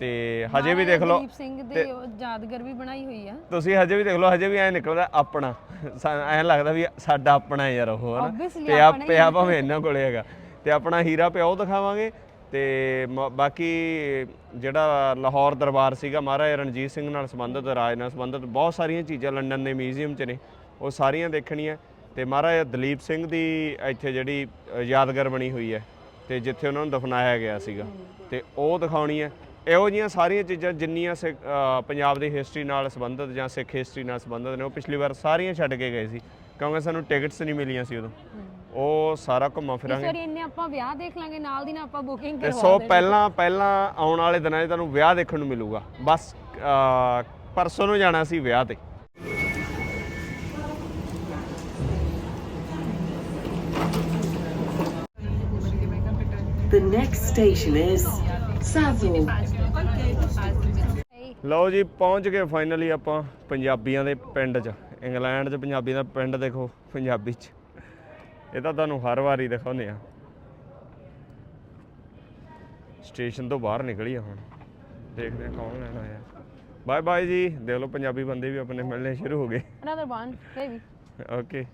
ਤੇ ਹਜੇ ਵੀ ਦੇਖ ਲਓ ਸਿੰਘ ਦੇ ਯਾਦਗਾਰ ਵੀ ਬਣਾਈ ਹੋਈ ਆ। ਤੁਸੀਂ ਹਜੇ ਵੀ ਦੇਖ ਲਓ ਹਜੇ ਵੀ ਐ ਨਿਕਲਦਾ ਆਪਣਾ। ਐਂ ਲੱਗਦਾ ਵੀ ਸਾਡਾ ਆਪਣਾ ਯਾਰ ਉਹ ਹਨਾ? ਤੇ ਆ। ਪਿਆ ਭਾਵੇਂ ਇਹਨਾਂ ਕੋਲੇ ਹੈਗਾ। ਤੇ ਆਪਣਾ ਹੀਰਾ ਪਿਆ ਉਹ ਦਿਖਾਵਾਂਗੇ। ਤੇ ਮ- ਬਾਕੀ ਜਿਹੜਾ ਲਾਹੌਰ ਦਰਬਾਰ ਸੀਗਾ, ਮਹਾਰਾਜਾ ਰਣਜੀਤ ਸਿੰਘ ਨਾਲ ਸੰਬੰਧਿਤ, ਰਾਜ ਨਾਲ ਸੰਬੰਧਿਤ, ਬਹੁਤ ਸਾਰੀਆਂ ਚੀਜ਼ਾਂ ਲੰਡਨ ਦੇ ਮਿਊਜ਼ੀਅਮ 'ਚ ਨੇ, ਉਹ ਸਾਰੀਆਂ ਦੇਖਣੀਆਂ। ਤੇ ਮਹਾਰਾਜਾ ਦਲੀਪ ਸਿੰਘ ਦੀ ਇੱਥੇ ਜਿਹੜੀ ਯਾਦਗਾਰ ਬਣੀ ਹੋਈ ਹੈ ਤੇ ਜਿੱਥੇ ਉਹਨਾਂ ਨੂੰ ਦਫਨਾਇਆ ਗਿਆ ਸੀਗਾ। ਤੇ ਉਹ ਦਿਖਾਉਣੀ ਹੈ। ਇਹੋ ਜਿਹੀਆਂ ਸਾਰੀਆਂ ਚੀਜ਼ਾਂ ਜਿੰਨੀਆਂ ਸਿੱਖ ਪੰਜਾਬ ਦੀ ਹਿਸਟਰੀ ਨਾਲ ਸੰਬੰਧਿਤ ਜਾਂ ਸਿੱਖ ਹਿਸਟਰੀ ਨਾਲ ਸੰਬੰਧਿਤ ਨੇ, ਉਹ ਪਿਛਲੀ ਵਾਰ ਸਾਰੀਆਂ ਛੱਡ ਕੇ ਗਏ ਸੀ। ਕਿਉਂਕਿ ਸਾਨੂੰ ਟਿਕਟਸ ਨਹੀਂ ਮਿਲੀਆਂ ਸੀ ਉਦੋਂ। ਉਹ ਸਾਰਾ ਘੁੰਮਾ ਇਸ ਫਿਰਾਂਗੇ। ਵਾਰੀ ਇੰਨੇ ਆਪਾਂ ਵਿਆਹ ਦੇਖ ਲਾਂਗੇ ਨਾਲ ਦੀ ਨਾਲ ਆਪਾਂ ਬੁਕਿੰਗ ਤੇ ਕਰਵਾ ਸੋ ਦੇਣੀ। ਪਹਿਲਾਂ ਪਹਿਲਾਂ ਆਉਣ ਵਾਲੇ ਦਿਨਾਂ 'ਚ ਤੁਹਾਨੂੰ ਵਿਆਹ ਦੇਖਣ ਨੂੰ ਮਿਲੂਗਾ। ਬਸ ਅ, ਪਰਸੋਂ ਨੂੰ ਜਾਣਾ ਸੀ ਵਿਆਹ ਤੇ। The next station is Savoy. ਲਓ ਜੀ ਪਹੁੰਚ ਗਏ ਫਾਈਨਲੀ ਆਪਾਂ ਪੰਜਾਬੀਆਂ ਦੇ ਪਿੰਡ 'ਚ। ਇੰਗਲੈਂਡ 'ਚ ਪੰਜਾਬੀਆਂ ਦਾ ਪਿੰਡ ਦੇਖੋ ਪੰਜਾਬੀ 'ਚ। ਇਹ ਤਾਂ ਤੁਹਾਨੂੰ ਹਰ ਵਾਰੀ ਦਿਖਾਉਂਦੇ ਆ। ਸਟੇਸ਼ਨ ਤੋਂ ਬਾਹਰ ਨਿਕਲੀ ਆ ਹੁਣ। ਦੇਖਦੇ ਆ ਕੌਣ ਲੈਣ ਆਇਆ। ਬਾਏ ਬਾਏ ਜੀ ਦੇਖ ਲਓ ਪੰਜਾਬੀ ਬੰਦੇ ਵੀ ਆਪਣੇ ਮਿਲਣੇ ਸ਼ੁਰੂ ਹੋ ਗਏ। Another one, maybe. ਓਕੇ।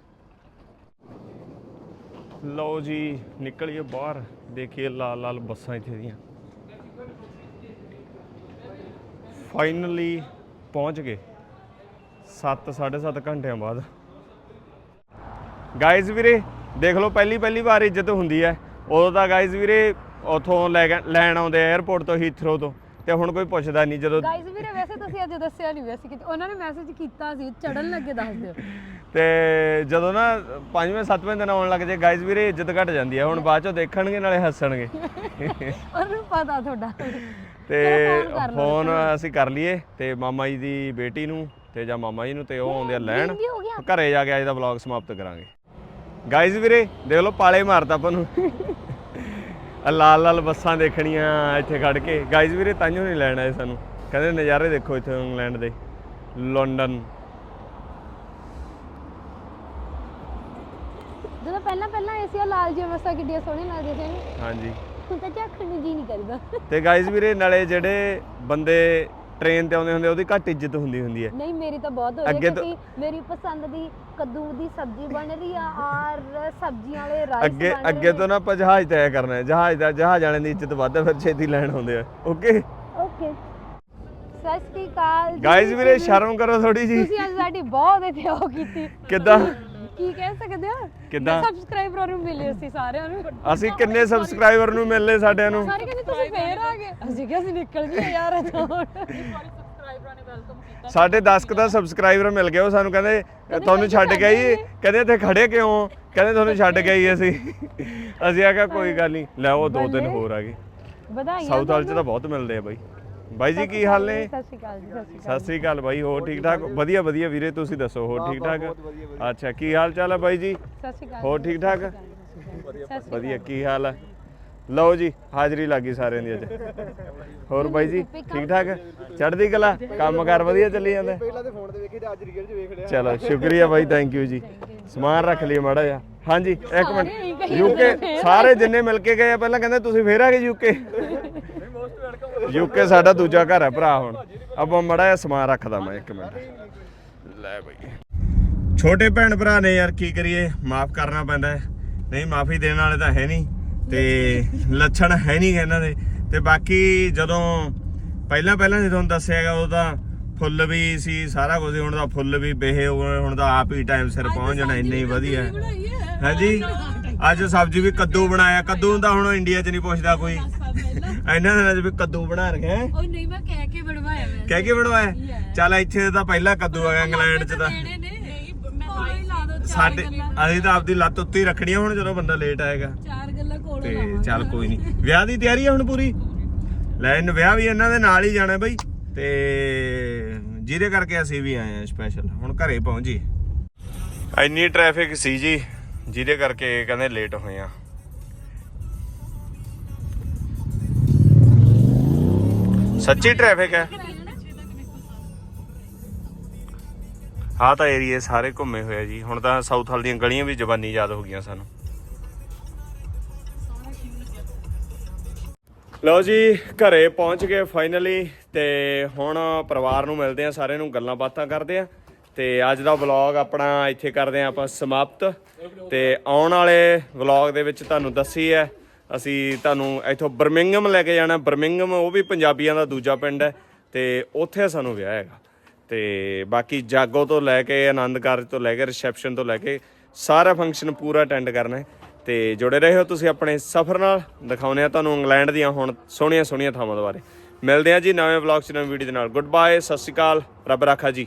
ਲਓ ਜੀ ਨਿਕਲੀਏ ਬਾਹਰ। ਦੇਖੀਏ ਲਾਲ ਲਾਲ ਬੱਸਾਂ ਇੱਥੇ ਦੀਆਂ। ਫਾਈਨਲੀ ਪਹੁੰਚ ਗਏ। 7 7.5 ਘੰਟਿਆਂ ਬਾਅਦ। ਗਾਇਜ਼ ਵੀਰੇ ਦੇਖ ਲਓ ਪਹਿਲੀ ਪਹਿਲੀ ਵਾਰ ਇੱਜ਼ਤ ਹੁੰਦੀ ਹੈ। ਉਦੋਂ ਤਾਂ ਗਾਇਜ਼ ਵੀਰੇ ਉਥੋਂ ਲੈਣ ਆਉਂਦੇ ਆ 에어ਪੋਰਟ ਤੋਂ ਹੀਥਰੋ ਤੋਂ। ਤੇ ਹੁਣ ਕੋਈ ਪੁੱਛਦਾ ਨਹੀਂ ਜਦੋਂ ਗਾਇਜ਼ ਵੀਰੇ ਵੈਸੇ ਤੁਸੀਂ ਅੱਜ ਦੱਸਿਆ ਨਹੀਂ ਵੈਸੇ ਕਿ ਉਹਨਾਂ ਨੇ ਮੈਸੇਜ ਕੀਤਾ ਸੀ ਚੜਨ ਲੱਗੇ ਦੱਸ ਦਿਓ। ਤੇ ਜਦੋਂ ਨਾ ਪੰਜਵੇਂ ਸੱਤਵੇਂ ਦਿਨ ਆਉਣ ਲੱਗ ਜੇ ਗਾਇਜ਼ ਵੀਰੇ ਇੱਜ਼ਤ ਘਟ ਜਾਂਦੀ ਹੈ। ਹੁਣ ਬਾਅਦ ਚੋਂ ਦੇਖਣਗੇ ਨਾਲੇ ਹੱਸਣਗੇ। ਉਹਨੂੰ ਪਤਾ ਤੁਹਾਡਾ। ਤੇ ਫੋਨ ਅਸੀਂ ਕਰ ਲਈਏ ਤੇ ਮਾਮਾ ਜੀ ਦੀ ਬੇਟੀ ਨੂੰ ਤੇ ਜਾਂ ਮਾਮਾ ਜੀ ਨੂੰ ਤੇ ਉਹ ਆਉਂਦੇ ਆ ਲੈਣ। ਹੋ ਘਰੇ ਜਾ ਕੇ ਅੱਜ ਦਾ ਵਲੌਗ ਸਮਾਪਤ ਕਰਾਂਗੇ। ਗਾਇਜ਼ ਵੀਰੇ ਦੇਖ ਲਓ ਪਾਲੇ ਮਾਰਤਾ ਆਪਾਂ ਨੂੰ। ਆਹ ਲਾਲ ਲਾਲ ਬੱਸਾਂ ਦੇਖਣੀਆਂ ਇੱਥੇ ਖੜ ਕੇ। ਗਾਇਜ਼ ਵੀਰੇ ਤਾਂਿਓ ਨਹੀਂ ਲੈਣ ਆਏ ਸਾਨੂੰ। ਕਹਿੰਦੇ ਨਜ਼ਾਰੇ ਦੇਖੋ ਇੱਥੇ ਇੰਗਲੈਂਡ ਦੇ। ਲੰਡਨ ਜਦੋਂ ਪਹਿਲਾਂ ਪਹਿਲਾਂ ਏਸੀ ਆ ਲਾਲ ਜਿਹੀਆਂ ਬੱਸਾਂ ਕਿੱਡੀਆਂ ਸੋਹਣੀਆਂ ਲੱਗਦੀਆਂ ਸੀ। ਹਾਂਜੀ। ਹੁਣ ਤਾਂ ਝਾਕਣ ਨੂੰ ਜੀ ਨਹੀਂ ਕਰਦਾ। ਤੇ ਗਾਇਜ਼ ਵੀਰੇ ਨਾਲੇ ਜਿਹੜੇ ਬੰਦੇ ਟ੍ਰੇਨ ਤੇ ਆਉਂਦੇ ਹੁੰਦੇ ਉਹਦੀ ਘੱਟ ਇੱਜ਼ਤ ਹੁੰਦੀ ਹੁੰਦੀ ਹੈ। ਨਹੀਂ ਮੇਰੀ ਤਾਂ ਬਹੁਤ ਹੋ ਰਹੀ ਅੱਗੇ ਹੈ ਤੋਂ- ਕਿਉਂਕਿ ਮੇਰੀ ਪਸੰਦ ਦੀ ਕੱਦੂ ਦੀ ਸਬਜ਼ੀ ਬਣ ਰਹੀ ਆ ਔਰ ਸਬਜ਼ੀਆਂ ਵਾਲੇ ਰਾਈਸ ਅੱਗੇ ਅੱਗੇ ਤੋਂ ਨਾ ਆਪਾਂ ਜਹਾਜ਼ ਤੈਅ ਕਰਨਾ ਹੈ। ਜਹਾਜ਼ ਦਾ ਜਹਾਜ਼ ਵਾਲਿਆਂ ਦੀ ਇੱਜ਼ਤ ਵੱਧ ਹੈ ਫਿਰ ਛੇਤੀ ਲੈਣ ਆਉਂਦੇ ਆ। ਓਕੇ? ਓਕੇ। ਸਤਿ ਸ਼੍ਰੀ ਅਕਾਲ ਜੀ। ਗਾਇਜ਼ ਵੀਰੇ ਸ਼ਰਮ ਕਰੋ ਥੋੜੀ ਜੀ ਤੁਸੀਂ ਅੱਜ ਸਾਡੀ ਬਹੁਤ ਇੱਥੇ ਉਹ ਕੀਤੀ। ਕਿੱਦਾਂ? ਕੀ ਕਹਿ ਸਕਦੇ ਹੋ ਕਿੱਦਾਂ? ਸਬਸਕ੍ਰਾਈਬਰਾਂ ਨੂੰ ਮਿਲੇ ਅਸੀਂ ਸਾਰਿਆਂ ਨੂੰ। ਅਸੀਂ ਕਿੰਨੇ ਸਬਸਕ੍ਰਾਈਬਰ ਨੂੰ ਮਿਲਲੇ ਸਾਡਿਆਂ ਨੂੰ? ਸਾਰੇ ਕਹਿੰਦੇ ਤੁਸੀਂ ਫੇਰ ਆ ਗਏ। ਅਸੀਂ ਕਿਹਾ ਅਸੀਂ ਨਿਕਲ ਗਏ ਯਾਰ ਇੱਥੋਂ। ਸਾਡੇ 10 ਕੁ ਦਾ ਸਬਸਕ੍ਰਾਈਬਰ ਮਿਲ ਗਏ ਉਹ ਸਾਨੂੰ ਕਹਿੰਦੇ ਤੁਹਾਨੂੰ ਛੱਡ ਕੇ ਆਈ ਕਹਿੰਦੇ ਇੱਥੇ ਖੜੇ ਕਿਉਂ? ਹੋ? ਕਹਿੰਦੇ ਤੁਹਾਨੂੰ ਛੱਡ ਕੇ ਆਈ ਅਸੀਂ। ਅਸੀਂ ਆਖਿਆ ਕੋਈ ਗੱਲ ਨਹੀਂ ਲੈ ਉਹ ਦੋ ਦਿਨ ਹੋਰ ਆ ਗਏ। ਵਧਾਈਆਂ ਸਾਊਥ ਹਾਲ ਚ ਤਾਂ ਬਹੁਤ ਮਿਲਦੇ ਆ ਬਾਈ। ਬਾਈ ਜੀ ਕੀ ਹਾਲ ਨੇ? ਸਤਿ ਸ਼੍ਰੀ ਅਕਾਲ ਜੀ ਸਤਿ ਸ਼੍ਰੀ ਅਕਾਲ। ਸਤਿ ਸ੍ਰੀ ਅਕਾਲ ਬਾਈ ਹੋਰ ਠੀਕ ਠਾਕ ਵਧੀਆ ਵਧੀਆ ਵੀਰੇ ਤੁਸੀਂ ਦੱਸੋ ਹੋਰ ਠੀਕ ਠਾਕ? ਅੱਛਾ ਕੀ ਹਾਲ ਚਾਲ ਹੈ ਬਾਈ ਜੀ? ਸਤਿ ਸ਼੍ਰੀ ਅਕਾਲ ਹੋਰ ਠੀਕ ਠਾਕ? ਵਧੀਆ ਕੀ ਹਾਲ ਹੈ ਲਓ ਜੀ ਹਾਜ਼ਰੀ ਲੱਗੀ ਸਾਰਿਆਂ ਦੀ ਅੱਜ। ਹੋਰ ਬਾਈ ਜੀ ਠੀਕ ਠਾਕ? ਚੜ੍ਹਦੀ ਕਲਾ? ਕੰਮ ਕਾਰ ਵਧੀਆ ਚੱਲੀ ਜਾਂਦਾ? ਪਹਿਲਾਂ ਤੇ ਫੋਨ ਤੇ ਵੇਖੀ ਤੇ ਅੱਜ ਰੀਅਲ 'ਚ ਵੇਖ ਲਿਆ। ਚਲੋ ਸ਼ੁਕਰੀਆ ਬਾਈ ਥੈਂਕ ਯੂ ਜੀ। ਸਮਾਨ ਰੱਖ ਲਈ ਮਾੜਾ ਜਿਹਾ। ਹਾਂਜੀ ਇੱਕ ਮਿੰਟ। ਯੂਕੇ ਸਾਰੇ ਜਿੰਨੇ ਮਿਲ ਕੇ ਗਏ ਆ ਪਹਿਲਾਂ ਕਹਿੰਦੇ ਤੁਸੀਂ ਫੇਰ ਆ ਗਏ ਯੂਕੇ ਯੂਕੇ ਸਾਡਾ ਦੂਜਾ ਘਰ ਹੈ ਭਰਾ ਹੁਣ। ਆਪਾਂ ਮੜਾ ਜਿਹਾ ਸਮਾਨ ਰੱਖਦਾ ਮੈਂ ਇੱਕ ਮਿੰਟ। ਲੈ ਬਈ। ਛੋਟੇ ਭੈਣ ਭਰਾ ਨੇ ਯਾਰ ਕੀ ਕਰੀਏ? ਮਾਫ ਕਰਨਾ ਪੈਂਦਾ ਨਹੀਂ ਮਾਫੀ ਦੇਣ ਵਾਲੇ ਤਾਂ ਹੈ ਨਹੀਂ। ਤੇ ਲੱਛਣ ਹੈ ਨਹੀਂ ਇਹਨਾਂ ਦੇ। ਤੇ ਬਾਕੀ ਜਦੋਂ ਪਹਿਲਾਂ ਪਹਿਲਾਂ ਜਦੋਂ ਦੱਸਿਆਗਾ ਉਹ ਤਾਂ ਫੁੱਲ ਵੀ ਸੀ ਸਾਰਾ ਕੁਝ ਹੁਣ ਦਾ ਫੁੱਲ ਵੀ ਬੇਹੇ ਹੁਣ ਦਾ ਆਪ ਹੀ ਟਾਈਮ ਸਿਰ ਪਹੁੰਚ ਜਾਣਾ ਇੰਨਾ ਹੀ ਵਧੀਆ। ਹਾਂਜੀ। ਅੱਜ ਸਬਜ਼ੀ ਵੀ ਕੱਦੂ ਬਣਾਇਆ। ਕੱਦੂ ਦਾ ਹੁਣ ਇੰਡੀਆ 'ਚ ਨਹੀਂ ਪੁੱਛਦਾ ਕੋਈ। ਇਹਨਾਂ ਦਿਨਾਂ 'ਚ ਵੀ ਕੱਦੂ ਬਣਾ ਰੱਖਿਆ ਹੈ ਉਹ ਨਹੀਂ ਮੈਂ ਕਹਿ ਕੇ ਬਣਵਾਇਆ ਮੈਂ ਕਹਿ ਕੇ ਬਣਵਾਇਆ? ਚੱਲ ਇੱਥੇ ਤਾਂ ਪਹਿਲਾਂ ਕੱਦੂ ਆ ਗਿਆ ਇੰਗਲੈਂਡ 'ਚ ਤਾਂ ਨੇ। ਨਹੀਂ ਮੈਂ ਲਾ ਦੋ ਸਾਡੇ ਅਸੀਂ ਤਾਂ ਆਪਦੀ ਲੱਤ ਉੱਤੇ ਹੀ ਰੱਖਣੀ ਆ ਹੁਣ ਜਦੋਂ ਬੰਦਾ ਲੇਟ ਆਏਗਾ। ਚਾਰ ਗੱਲਾਂ ਕੋਲ ਤੇ ਚੱਲ ਕੋਈ ਨਹੀਂ। ਵਿਆਹ ਦੀ ਤਿਆਰੀ ਆ ਹੁਣ ਪੂਰੀ? ਲੈ ਇਹਨੂੰ ਵਿਆਹ ਵੀ ਇਹਨਾਂ ਦੇ ਨਾਲ ਹੀ ਜਾਣਾ ਬਈ। ਤੇ ਜਿਹਦੇ ਕਰਕੇ ਅਸੀਂ ਵੀ ਆਏ ਆ ਸਪੈਸ਼ਲ ਹੁਣ ਘਰੇ ਪਹੁੰਚੀ ਇੰਨੀ ਟ੍ਰੈਫਿਕ ਸੀ ਜੀ ਜਿਹਦੇ ਕਰਕੇ ਕਹਿੰਦੇ ਲੇਟ ਹੋਏ ਆ। ਸੱਚੀ ਟ੍ਰੈਫਿਕ ਹੈ। ਆਹ ਤਾਂ ਏਰੀਏ ਸਾਰੇ ਘੁੰਮੇ ਹੋਏ ਜੀ। ਹੁਣ ਤਾਂ ਸਾਊਥ ਹਾਲ ਦੀਆਂ ਗਲੀਆਂ ਵੀ ਜਵਾਨੀ ਯਾਦ ਹੋ ਗਈਆਂ ਸਾਨੂੰ। ਲਓ ਜੀ, ਘਰੇ ਪਹੁੰਚ ਗਏ ਫਾਈਨਲੀ ਤੇ ਹੁਣ ਪਰਿਵਾਰ ਨੂੰ ਮਿਲਦੇ ਆ, ਸਾਰਿਆਂ ਨੂੰ ਗੱਲਾਂ ਬਾਤਾਂ ਕਰਦੇ ਆ। ਤੇ ਅੱਜ ਦਾ ਵਲੌਗ ਆਪਣਾ ਇੱਥੇ ਕਰਦੇ ਆ ਆਪਾਂ ਸਮਾਪਤ। ਤੇ ਆਉਣ ਵਾਲੇ ਵਲੌਗ ਦੇ ਵਿੱਚ ਤੁਹਾਨੂੰ ਦੱਸੀ ਹੈ ਅਸੀਂ ਤੁਹਾਨੂੰ ਇੱਥੋਂ ਬਰਮਿੰਗਮ ਲੈ ਕੇ ਜਾਣਾ। ਬਰਮਿੰਗਮ ਉਹ ਵੀ ਪੰਜਾਬੀਆਂ ਦਾ ਦੂਜਾ ਪਿੰਡ ਹੈ ਤੇ ਉੱਥੇ ਸਾਨੂੰ ਵਿਆਹ ਹੈਗਾ। ਤੇ ਬਾਕੀ ਜਾਗੋ ਤੋਂ ਲੈ ਕੇ, ਆਨੰਦ ਕਾਰਜ ਤੋਂ ਲੈ ਕੇ, ਰਿਸੈਪਸ਼ਨ ਤੋਂ ਲੈ ਕੇ ਸਾਰਾ ਫੰਕਸ਼ਨ ਪੂਰਾ ਅਟੈਂਡ ਕਰਨਾ ਹੈ। ਤੇ ਜੁੜੇ ਰਹੋ ਤੁਸੀਂ ਆਪਣੇ ਸਫ਼ਰ ਨਾਲ। ਦਿਖਾਉਨੇ ਆ ਤੁਹਾਨੂੰ ਇੰਗਲੈਂਡ ਦੀਆਂ ਹੁਣ ਸੋਹਣੀਆਂ ਸੋਹਣੀਆਂ ਥਾਵਾਂ ਦੇ ਬਾਰੇ ਮਿਲਦੇ ਆ ਜੀ ਨਵੇਂ ਵਲੌਗ ਚ, ਨਵੀਂ ਵੀਡੀਓ ਦੇ ਨਾਲ। ਗੁੱਡ ਬਾਏ ਸਤਿ ਸ਼੍ਰੀ ਅਕਾਲ। ਰੱਬ ਰਾਖਾ ਜੀ।